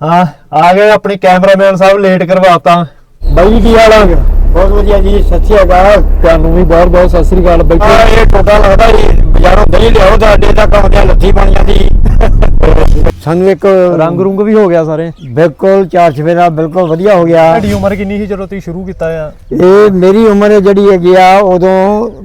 ਹਾਂ ਆ ਗਏ ਆਪਣੇ ਕੈਮਰਾਮੈਨ ਸਾਹਿਬ ਲੇਟ ਕਰਵਾਤਾ। ਬਾਈ ਕੀ ਹਾਲ ਆ? ਬਹੁਤ ਵਧੀਆ ਜੀ ਸਤਿ ਸ਼੍ਰੀ ਅਕਾਲ। ਤੁਹਾਨੂੰ ਵੀ ਬਹੁਤ ਬਹੁਤ ਸਤਿ ਸ੍ਰੀ ਅਕਾਲ ਆ ਬੈਠੋ ਇਹ ਟੋਟਾ ਲੱਗਦਾ ਜੀ ਬਾਜ਼ਾਰੋਂ ਦਹੀਂ ਲਿਆਓ ਤਾਂ ਅੱਡੇ ਤੱਕ ਆਉਂਦਿਆਂ ਲੱਥੀ ਬਣ ਜਾਂਦੀ ਸਾਨੂੰ ਇੱਕ ਰੰਗ ਰੁੰਗ ਵੀ ਹੋ ਗਿਆ ਸਾਰੇ। ਬਿਲਕੁਲ ਚਾਰ ਚਵੇਰਾ ਬਿਲਕੁਲ ਵਧੀਆ ਹੋ ਗਿਆ। ਤੁਹਾਡੀ ਉਮਰ ਕਿੰਨੀ ਸੀ ਜਦੋਂ ਤੁਸੀਂ ਸ਼ੁਰੂ ਕੀਤਾ ਆ? ਇਹ ਮੇਰੀ ਉਮਰ ਜਿਹੜੀ ਹੈਗੀ ਆ ਉਦੋਂ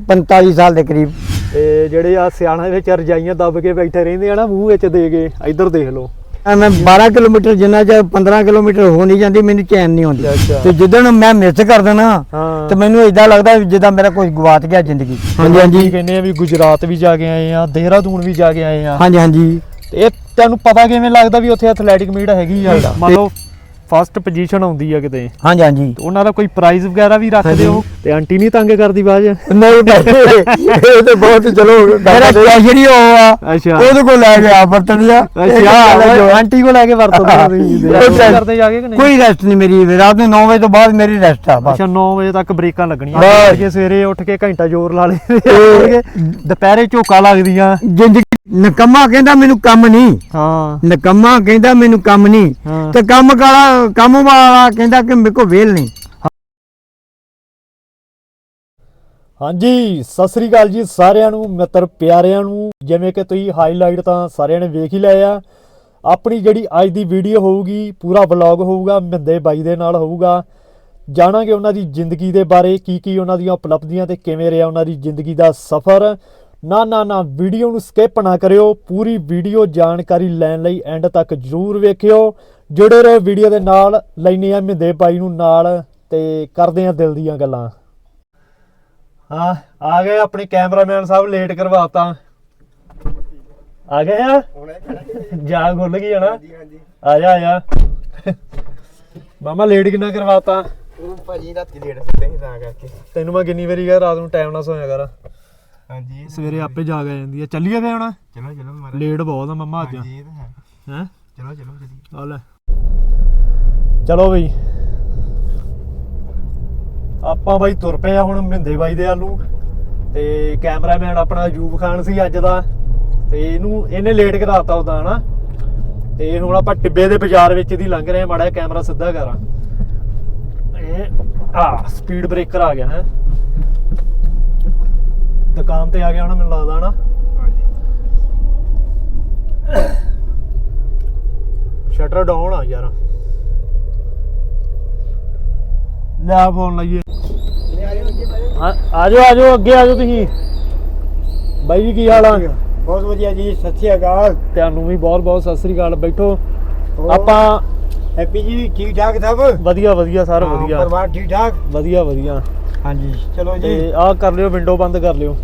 45 ਸਾਲ ਦੇ ਕਰੀਬ। ਤੇ ਜਿਹੜੇ ਆ ਸਿਆਣਾ ਵਿੱਚ ਰਜਾਈਆਂ ਦੱਬ ਕੇ ਬੈਠੇ ਰਹਿੰਦੇ ਆ ਨਾ ਮੂੰਹ ਵਿੱਚ ਦੇ ਕੇ ਇੱਧਰ ਦੇਖ ਲਓ। ਆ ਮੈਂ 12 ਕਿਲੋਮੀਟਰ ਜਿੰਨਾ ਚ 15 ਕਿਲੋਮੀਟਰ ਹੋ ਨਹੀਂ ਜਾਂਦੀ ਮੈਨੂੰ ਚੈਨ ਨਹੀਂ ਆਉਂਦੀ। ਤੇ ਜਿੱਦਣ ਮੈਂ ਮਿਸ ਕਰ ਦੇਣਾ ਤੇ ਮੈਨੂੰ ਇਦਾਂ ਲੱਗਦਾ ਜਿੱਦਾਂ ਮੇਰਾ ਕੁਝ ਗਵਾਚ ਗਿਆ ਜ਼ਿੰਦਗੀ। ਹਾਂਜੀ ਹਾਂਜੀ। ਕਹਿੰਦੇ ਆ ਵੀ ਗੁਜਰਾਤ ਵੀ ਜਾ ਕੇ ਆਏ ਆ ਦੇਹਰਾਦੂਨ ਵੀ ਜਾ ਕੇ ਆਏ ਆ। ਹਾਂਜੀ ਹਾਂਜੀ। ਤੇ ਇਹ ਤੁਹਾਨੂੰ ਪਤਾ ਕਿਵੇਂ ਲੱਗਦਾ ਵੀ ਉੱਥੇ ਐਥਲੈਟਿਕ ਮੀਟ ਹੈਗੀ ਆ? ਮੰਨ ਲਓ ਫਸਟ ਪੋਜੀਸ਼ਨ ਆਉਂਦੀ ਆ ਕਿਤੇ। ਹਾਂਜੀ ਹਾਂਜੀ। ਉਹਨਾਂ ਦਾ ਕੋਈ ਪ੍ਰਾਈਜ਼ ਵਗੈਰਾ ਵੀ ਰੱਖਦੇ ਹੋ? ਤੇ ਆਂਟੀ ਨਹੀਂ ਤੰਗ ਕਰਦੀ ਬਾਜ ਨਹੀਂ ਨਹੀਂ। ਇਹ ਤੇ ਬਹੁਤ ਚਲੋ ਮੇਰਾ ਹੀ ਉਹ ਆ। ਅੱਛਾ। ਉਹਦੇ ਕੋਲ ਲੈ ਗਿਆ ਬਰਤਨ ਜਾ। ਅੱਛਾ ਆਂਟੀ ਕੋ ਲੈ ਕੇ rest- ਕਰਦੇ ਜਾ ਕੇ ਕਿ ਨਹੀਂ? ਕੋਈ ਰੈਸਟ ਨਹੀਂ ਮੇਰੀ। ਰਾਤ ਨੂੰ 9 ਵਜੇ ਤੋਂ ਬਾਅਦ ਮੇਰੀ ਰੈਸਟ ਆ ਬਸ। ਅੱਛਾ 9 ਵਜੇ ਤੱਕ ਬ੍ਰੇਕਾਂ ਲੱਗਣੀਆਂ। ਜੇ ਸਵੇਰੇ ਉੱਠ ਕੇ ਘੰਟਾ ਜ਼ੋਰ ਲਾ ਤੇ- ਦੁਪਹਿਰੇ ਝੋਕਾ ਲੱਗਦੀਆਂ। ਨਕਮਾ ਕਹਿੰਦਾ ਮੈਨੂੰ ਕੰਮ ਨਹੀਂ। ਹਾਂ। ਨਕਮਾ ਕਹਿੰਦਾ ਮੈਨੂੰ ਕੰਮ ਨਹੀਂ। ਹਾਂ। ਤੇ ਕੰਮ ਕਾਲਾ ਕੰਮ ਵਾਲਾ ਕਹਿੰਦਾ ਕਿ ਮੇਰੇ ਵੇਲ ਨਹੀਂ। ਹਾਂਜੀ ਸਤਿ ਸ੍ਰੀ ਅਕਾਲ ਜੀ ਸਾਰਿਆਂ ਨੂੰ ਮਿੱਤਰ ਪਿਆਰਿਆਂ ਨੂੰ। ਜਿਵੇਂ ਕਿ ਤੁਸੀਂ ਹਾਈਲਾਈਟ ਤਾਂ ਸਾਰਿਆਂ ਨੇ ਵੇਖ ਹੀ ਲਿਆ ਆ। ਆਪਣੀ ਜਿਹੜੀ ਅੱਜ ਦੀ ਵੀਡੀਓ ਹੋਊਗੀ ਪੂਰਾ ਵਲੌਗ ਹੋਊਗਾ ਮਿੰਦੇ ਬਾਈ ਦੇ ਨਾਲ ਹੋਊਗਾ। ਜਾਣਾਂਗੇ ਉਹਨਾਂ ਦੀ ਜ਼ਿੰਦਗੀ ਦੇ ਬਾਰੇ ਕੀ ਕੀ ਉਹਨਾਂ ਦੀਆਂ ਉਪਲਬਧੀਆਂ ਤੇ ਕਿਵੇਂ ਰਿਹਾ ਉਹਨਾਂ ਦੀ ਜ਼ਿੰਦਗੀ ਦਾ ਸਫ਼ਰ। ਨਾ ਨਾ ਨਾ ਵੀਡੀਓ ਨੂੰ ਸਕਿਪ ਨਾ ਕਰਿਓ। ਪੂਰੀ ਵੀਡੀਓ ਜਾਣਕਾਰੀ ਲੈਣ ਲਈ ਐਂਡ ਤੱਕ ਜਰੂਰ ਵੇਖਿਓ। ਜੁੜੇ ਰਹੋ ਵੀਡੀਓ ਦੇ ਨਾਲ ਲੈਨੇ ਆ ਮਿੰਦੇ ਬਾਈ ਨੂੰ ਨਾਲ ਤੇ ਕਰਦੇ ਆ ਦਿਲ ਦੀਆਂ ਗੱਲਾਂ। ਹਾਂ ਆ ਗਏ ਆਪਣੇ ਕੈਮਰਾਮੈਨ ਸਾਹਿਬ ਲੇਟ ਕਰਵਾਤਾ। ਆ ਗਏ ਆ? ਜਾਗ ਖੁੱਲ ਗਈ ਹੈ ਨਾ ਆ ਜਾ ਆ ਜਾ। ਮਾਮਾ ਲੇਟ ਕਿੰਨਾ ਕਰਵਾਤਾ? ਉਹ ਭਾਜੀ ਰਾਤੀ ਲੇਟ ਸੁੱਤੇ ਸੀ ਤਾਂ ਕਰਕੇ। ਤੈਨੂੰ ਮੈਂ ਕਿੰਨੀ ਵਾਰੀ ਕਿਹਾ ਰਾਤ ਨੂੰ ਟਾਈਮ ਨਾਲ ਸੋਇਆ ਕਰ। ਹਾਂਜੀ। ਸਵੇਰੇ ਆਪੇ ਜਾਗ ਆ ਜਾਂਦੀ ਹੈ ਚੱਲੀਏ ਫੇ ਹੁਣ? ਚਲੋ ਚਲੋ ਮਾਰਾ ਲੇਟ ਬਹੁਤ ਆ ਮੰਮਾ ਅੱਜ। ਹਾਂਜੀ ਇਹ ਤਾਂ ਹੈ। ਹੈ? ਚਲੋ ਚਲੋ ਆ ਲੈ। ਚਲੋ ਬਈ। ਆਪਾਂ ਬਾਈ ਤੁਰ ਪਏ ਆ ਹੁਣ ਮਹਿੰਦੇ ਬਾਈ ਦੇ ਆਲੂ। ਤੇ ਕੈਮਰਾਮੈਨ ਆਪਣਾ ਅਜੂਬ ਖਾਨ ਸੀ ਅੱਜ ਦਾ। ਤੇ ਇਹਨੂੰ ਇਹਨੇ ਲੇਟ ਕਰਾਤਾ ਉਦਾਂ ਹਨਾ? ਤੇ ਹੁਣ ਆਪਾਂ ਟਿੱਬੇ ਦੇ ਬਾਜ਼ਾਰ ਵਿੱਚ ਦੀ ਲੰਘ ਰਹੇ ਆ। ਮਾੜਾ ਕੈਮਰਾ ਸਿੱਧਾ ਕਰਾਂ। ਇਹ ਆ ਸਪੀਡ ਬ੍ਰੇਕਰ ਆ ਗਿਆ ਹੈ? ਦੁਕਾਨ ਤੇ ਆ ਗਿਆ ਹੋਣਾ ਮੈਨੂੰ ਲੱਗਦਾ ਹਨਾ। ਹਾਂਜੀ ਸ਼ਟਰ ਡਾਊਨ ਆ ਯਾਰ। ਲੈ ਫੋਨ ਲਾਈਏ। ਆ ਜਾਓ ਆ ਜਾਓ ਅੱਗੇ ਆ ਜਾਓ ਤੁਸੀਂ। ਬਾਈ ਜੀ ਕੀ ਹਾਲ ਆ? ਬਹੁਤ ਵਧੀਆ ਜੀ ਸਤਿ ਸ਼੍ਰੀ ਅਕਾਲ। ਤੁਹਾਨੂੰ ਵੀ ਬਹੁਤ ਬਹੁਤ ਸਤਿ ਸ੍ਰੀ ਅਕਾਲ। ਬੈਠੋ? ਆਪਾਂ ਹੈਪੀ ਜੀ ਠੀਕ ਠਾਕ ਸਭ? ਵਧੀਆ ਵਧੀਆ ਸਰ ਵਧੀਆ। ਪਰਿਵਾਰ ਠੀਕ ਠਾਕ? ਵਧੀਆ ਵਧੀਆ। ਹਾਂਜੀ। ਚਲੋ ਜੀ। ਤੇ ਆਹ ਕਰ ਲਿਓ ਵਿੰਡੋ ਬੰਦ ਕਰ ਲਿਓ।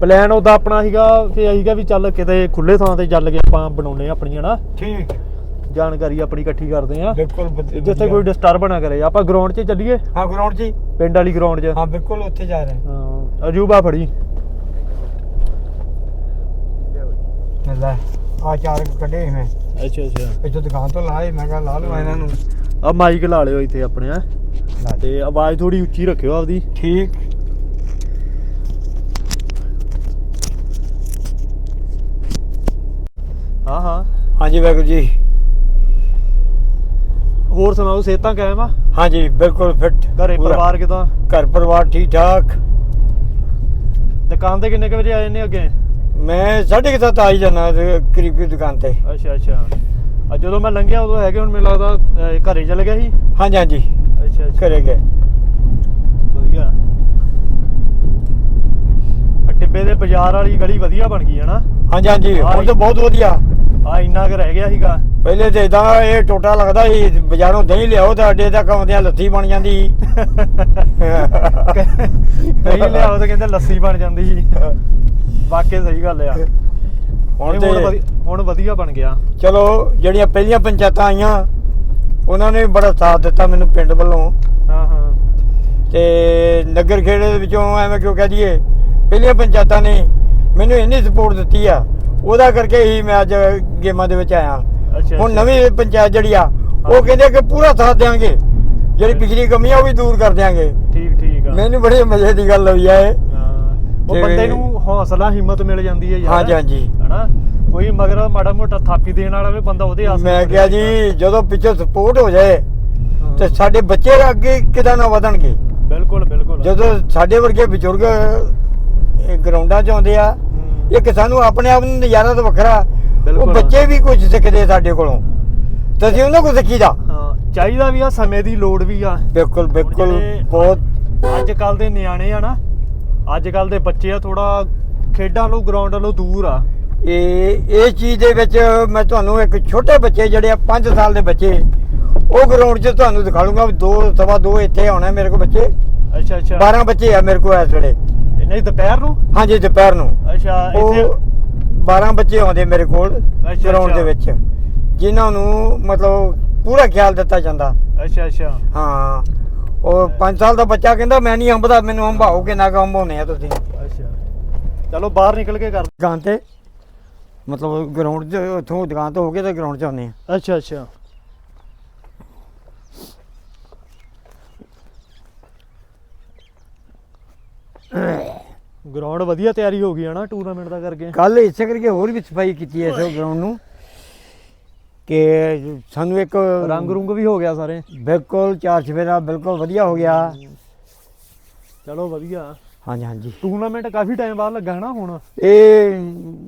ਪਲਾਨ ਉਹਦਾ ਆਪਣਾ ਸੀਗਾ ਕਿ ਸੀਗਾ ਵੀ ਚੱਲ ਕਿਤੇ ਖੁੱਲੇ ਥਾਂ ਤੇ ਚੱਲ ਕੇ ਆਪਾਂ ਬਣਾਉਨੇ ਆ ਆਪਣੀਆਂ ਨਾ। ਠੀਕ। ਜਾਣਕਾਰੀ ਆਪਣੀ ਇਕੱਠੀ ਕਰਦੇ ਆ ਬਿਲਕੁਲ ਵਧੀਆ। ਜਿੱਥੇ ਕੋਈ ਡਿਸਟਰਬ ਨਾ ਕਰੇ। ਆਪਾਂ ਗਰਾਊਂਡ 'ਚ ਚੱਲੀਏ। ਹਾਂ ਗਰਾਊਂਡ ਜੀ ਪਿੰਡ ਵਾਲੀ ਗਰਾਊਂਡ 'ਚ। ਹਾਂ ਬਿਲਕੁਲ ਉੱਥੇ ਜਾ ਰਹੇ ਹਾਂ। ਅਜੂਬਾ ਫੜੀ। ਹਾਂ ਲੈ ਆ ਚਾਰ ਕੱਢੇ ਮੈਂ। ਅੱਛਾ ਅੱਛਾ। ਇੱਥੋਂ ਦੁਕਾਨ ਤੋਂ ਲਾਏ ਮੈਂ ਕਿਹਾ ਲਾ ਲਵਾਂ ਇਹਨਾਂ ਨੂੰ। ਆ ਮਾਈਕ ਲਾ ਲਿਓ ਇੱਥੇ ਆਪਣੇ ਆ ਤੇ ਆਵਾਜ਼ ਥੋੜੀ ਉੱਚੀ ਰੱਖਿਓ ਆਪਦੀ। ਠੀਕ। ਹਾਂ ਹਾਂ। ਹਾਂਜੀ ਵਾਹਿਗੁਰੂ ਜੀ। ਹੋਰ ਸੁਣਾਓ ਸਿਹਤਾਂ ਕਾਇਮ ਆ? ਹਾਂਜੀ ਬਿਲਕੁਲ ਫਿੱਟ ਘਰੇ ਪੂਰਾ। ਪਰਿਵਾਰ ਕਿਦਾਂ? ਘਰ ਪਰਿਵਾਰ ਠੀਕ ਠਾਕ। ਦੁਕਾਨ ਤੇ ਕਿੰਨੇ ਕੁ ਵਜੇ ਆਏ ਨੇ ਅੱਗੇ? ਮੈਂ ਸਾਢੇ ਕੁ ਸੱਤ ਆ ਹੀ ਜਾਣਾ ਕਰੀਬ ਦੁਕਾਨ ਤੇ। ਅੱਛਾ ਅੱਛਾ। ਆ ਜਦੋਂ ਮੈਂ ਲੰਘਿਆ ਉਦੋਂ ਹੈਗੇ ਹੁਣ ਮੈਨੂੰ ਲੱਗਦਾ ਅਹ, ਘਰੇ ਚਲੇ ਗਿਆ ਸੀ? ਹਾਂਜੀ ਹਾਂਜੀ। ਅੱਛਾ ਅੱਛਾ। ਘਰੇ ਗਏ। ਵਧੀਆ। ਆ ਟਿੱਬੇ ਦੇ ਬਾਜ਼ਾਰ ਵਾਲੀ ਗਲੀ ਵਧੀਆ ਬਣ ਗਈ ਹੈ ਨਾ ਹਾਂਜੀ। ਹਾਂਜੀ ਹੁਣ। ਤਾਂ ਬਹੁਤ ਵਧੀਆ। ਆ ਇੰਨਾ ਕੁ ਰਹਿ ਗਿਆ ਸੀਗਾ। ਪਹਿਲੇ ਤੇ ਇਦਾਂ ਇਹ ਟੋਟਾ ਲੱਗਦਾ ਸੀ ਬਾਜ਼ਾਰੋਂ ਦਹੀਂ ਲਿਆਓ ਤਾਂ ਅੱਡੇ ਤੱਕ ਆਉਂਦਿਆਂ ਲੱਥੀ ਬਣ ਜਾਂਦੀ ਕਈ ਲਿਆਓ ਤਾਂ ਕਹਿੰਦੇ ਲੱਸੀ ਬਣ ਜਾਂਦੀ ਸੀ। ਵਾਕਈ ਸਹੀ ਗੱਲ ਆ। ਹੁਣ ਤੇ ਹੁਣ ਵਧੀ- ਹੁਣ ਵਧੀਆ ਬਣ ਗਿਆ। ਚਲੋ ਜਿਹੜੀਆਂ ਪਹਿਲੀਆਂ ਪੰਚਾਇਤਾਂ ਆਈਆਂ ਉਹਨਾਂ ਨੇ ਬੜਾ ਸਾਥ ਦਿੱਤਾ ਮੈਨੂੰ ਪਿੰਡ ਵੱਲੋਂ। ਹਾਂ ਹਾਂ। ਤੇ ਨਗਰ ਖੇੜੇ ਦੇ ਵਿੱਚੋਂ ਐਵੇਂ ਕਿਉਂ ਕਹਿ ਦਈਏ ਪਹਿਲੀਆਂ ਪੰਚਾਇਤਾਂ ਨੇ ਮੈਨੂੰ ਇੰਨੀ ਸਪੋਰਟ ਦਿੱਤੀ ਆ ਉਹਦਾ ਕਰਕੇ ਹੀ ਮੈਂ ਅੱਜ ਗੇਮਾਂ ਦੇ ਵਿੱਚ ਆਇਆ। ਹੁਣ। ਨਵੀਂ ਪੰਚਾਇਤ ਜਿਹੜੀ ਆ। ਉਹ ਕਹਿੰਦੇ ਕਿ ਪੂਰਾ ਸਾਥ ਦੇਵਾਂਗੇ ਜਿਹੜੀ ਪਿਛਲੀ ਕਮੀ ਆ ਉਹ ਵੀ ਦੂਰ ਕਰ ਦਿਆਂਗੇ। ਠੀਕ ਠੀਕ ਆ। ਮੈਨੂੰ ਬੜੇ ਮਜ਼ੇ ਦੀ ਗੱਲ ਹੋਈ ਆ ਇਹ। ਉਹ ਤੇ- ਬੰਦੇ ਨੂੰ ਹੌਸਲਾ ਹਿੰਮਤ ਮਿਲ ਜਾਂਦੀ ਹੈ ਯਾਰ ਹਾਂਜੀ ਹਾਂਜੀ। ਹਨਾ? ਕੋਈ ਮਗਰ ਮਾੜਾ ਮੋਟਾ ਥਾਪੀ ਦੇਣ ਵਾਲਾ ਵੀ ਬੰਦਾ ਉਹਦੇ ਆਸ ਮੈਂ ਕਿਹਾ ਜੀ ਜਦੋਂ ਪਿੱਛੇ ਸਪੋਰਟ ਹੋ ਜਾਏ ਤੇ ਸਾਡੇ ਬੱਚੇ ਅੱਗੇ ਕਿਦਾਂ ਨਾ ਵਧਣਗੇ? ਬਿਲਕੁਲ ਬਿਲਕੁਲ। ਜਦੋਂ ਸਾਡੇ ਵਰਗੇ ਬਜ਼ੁਰਗ ਇਹ ਗਰਾਊਂਡਾਂ 'ਚ ਆਉਂਦੇ ਆ। ਇੱਕ ਸਾਨੂੰ ਆਪਣੇ ਆਪ ਨੂੰ ਨਜ਼ਾਰਾ ਤਾਂ ਵੱਖਰਾ ਉਹ ਬਿਲਕੁਲ। ਬੱਚੇ ਵੀ ਕੁਝ ਸਿੱਖਦੇ ਸਾਡੇ ਕੋਲੋਂ। ਤੇ ਅਸੀਂ ਉਹਨਾਂ ਕੋਲ ਸਿੱਖੀਦਾ। ਹਾਂ ਚਾਹੀਦਾ ਵੀ ਆ ਸਮੇਂ ਦੀ ਲੋੜ ਵੀ ਆ। ਬਿਲਕੁਲ ਬਿਲਕੁਲ ਜਿਹੜੇ ਬਹੁਤ। ਅੱਜ ਕੱਲ ਦੇ ਨਿਆਣੇ ਆ ਨਾ ਅੱਜ ਕੱਲ ਦੇ ਬੱਚੇ ਆ ਥੋੜਾ ਖੇਡਾਂ ਨੂੰ ਗਰਾਊਂਡ ਨਾਲੋਂ ਦੂਰ ਆ। ਇਹ ਇਹ ਚੀਜ਼ ਦੇ ਵਿੱਚ ਮੈਂ ਤੁਹਾਨੂੰ ਇੱਕ ਛੋਟੇ ਬੱਚੇ ਜਿਹੜੇ ਆ 5 ਸਾਲ ਦੇ ਬੱਚੇ ਉਹ ਗਰਾਊਂਡ 'ਚ ਤੁਹਾਨੂੰ ਦਿਖਾ ਲੂੰਗਾ। ਦੋ ਸਵਾ ਦੋ ਇੱਥੇ ਆਉਣਾ ਮੇਰੇ ਕੋਲ ਬੱਚੇ। ਅੱਛਾ ਅੱਛਾ। 12 ਬੱਚੇ ਆ ਮੇਰੇ ਕੋਲ ਇਸ ਵੇਲੇ। ਨਹੀਂ ਦੁਪਹਿਰ ਨੂੰ? ਹਾਂਜੀ ਦੁਪਹਿਰ ਨੂੰ। ਅੱਛਾ ਇੱਥੇ? 12 ਬੱਚੇ ਆਉਂਦੇ ਮੇਰੇ ਕੋਲ ਗਰਾਊਂਡ ਦੇ। ਵਿੱਚ। ਜਿਨ੍ਹਾਂ ਨੂੰ ਮਤਲਬ ਪੂਰਾ ਖਿਆਲ ਦਿੱਤਾ ਜਾਂਦਾ। ਅੱਛਾ ਅੱਛਾ। ਹਾਂ। 5 ਸਾਲ ਦਾ ਬੱਚਾ ਕਹਿੰਦਾ ਮੈਂ ਨਹੀਂ ਅੰਬਦਾ ਮੈਨੂੰ ਅੰਬਾਓ ਕਿੰਨਾ ਕੁ ਅੰਬਾਉਨੇ ਆ ਤੁਸੀਂ। ਅੱਛਾ। ਚਲੋ ਬਾਹਰ ਨਿਕਲ ਕੇ ਕਰ ਦੁਕਾਨ ਤੇ ਮਤਲਬ ਗਰਾਊਂਡ 'ਚ ਉੱਥੋਂ ਦੁਕਾਨ ਤੋਂ ਹੋ ਕੇ ਤੇ ਗਰਾਊਂਡ 'ਚ ਆਉਂਦੇ ਆ। ਅੱਛਾ ਅੱਛਾ। ਗਰਾਊਂਡ ਵਧੀਆ ਤਿਆਰੀ ਹੋ ਗਈ ਹੈ ਨਾ ਟੂਰਨਾਮੈਂਟ ਦਾ ਕਰਕੇ? ਕੱਲ ਇਸੇ ਕਰਕੇ ਹੋਰ ਵੀ ਸਫ਼ਾਈ ਕੀਤੀ ਐ ਇਸ ਗਰਾਊਂਡ ਨੂੰ। ਕਿ ਸਾਨੂੰ ਇੱਕ ਰੰਗ ਰੁੰਗ ਵੀ ਹੋ ਗਿਆ ਸਾਰੇ। ਬਿਲਕੁਲ ਚਾਰ ਚਫੇਰਾ ਬਿਲਕੁਲ ਵਧੀਆ ਹੋ ਗਿਆ। ਚਲੋ ਵਧੀਆ। ਹਾਂਜੀ ਹਾਂਜੀ। ਟੂਰਨਾਮੈਂਟ ਕਾਫੀ ਟਾਈਮ ਬਾਅਦ ਲੱਗਾ ਹੈ ਨਾ ਹੁਣ? ਇਹ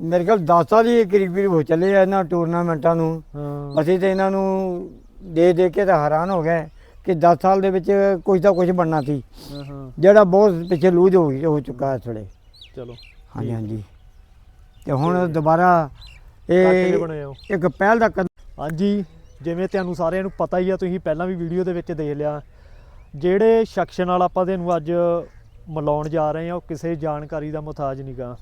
ਮੇਰੇ ਖਿਆਲ 10 ਸਾਲ ਹੀ ਕਰੀਬ ਕਰੀਬ ਹੋ ਚੱਲੇ ਆ ਇਹਨਾਂ ਟੂਰਨਾਮੈਂਟਾਂ ਨੂੰ। ਹਾਂ। ਅਸੀਂ ਤੇ ਇਹਨਾਂ ਨੂੰ ਦੇ ਦੇ ਕੇ ਤਾਂ ਹੈਰਾਨ ਹੋ ਗਏ ਕਿ 10 ਸਾਲ ਦੇ ਵਿੱਚ ਕੁਝ ਤਾਂ ਕੁਝ ਬਣਨਾ ਸੀ। ਹਾਂ, ਜਿਹੜਾ ਬਹੁਤ ਪਿੱਛੇ ਲੂਜ ਹੋ ਹੋ ਚੁੱਕਾ ਹੈ ਥੋੜੇ ਚਲੋ। ਹਾਂਜੀ ਹਾਂਜੀ। ਤੇ ਹੁਣ ਦੁਬਾਰਾ ਇਹ ਇੱਕ ਪਹਿਲ ਦਾ ਹਾਂਜੀ ਜਿਵੇਂ ਤੁਹਾਨੂੰ ਸਾਰਿਆਂ ਨੂੰ ਪਤਾ ਹੀ ਆ ਤੁਸੀਂ ਪਹਿਲਾਂ ਵੀ ਵੀਡੀਓ ਦੇ ਵਿੱਚ ਦੇਖ ਲਿਆ। ਜਿਹੜੇ ਸ਼ਖਸ ਨਾਲ ਆਪਾਂ ਤੁਹਾਨੂੰ ਅੱਜ ਮਿਲਾਉਣ ਜਾ ਰਹੇ ਆ ਉਹ ਕਿਸੇ ਜਾਣਕਾਰੀ ਦਾ ਮੁਤਾਜ ਨਹੀਂਗਾ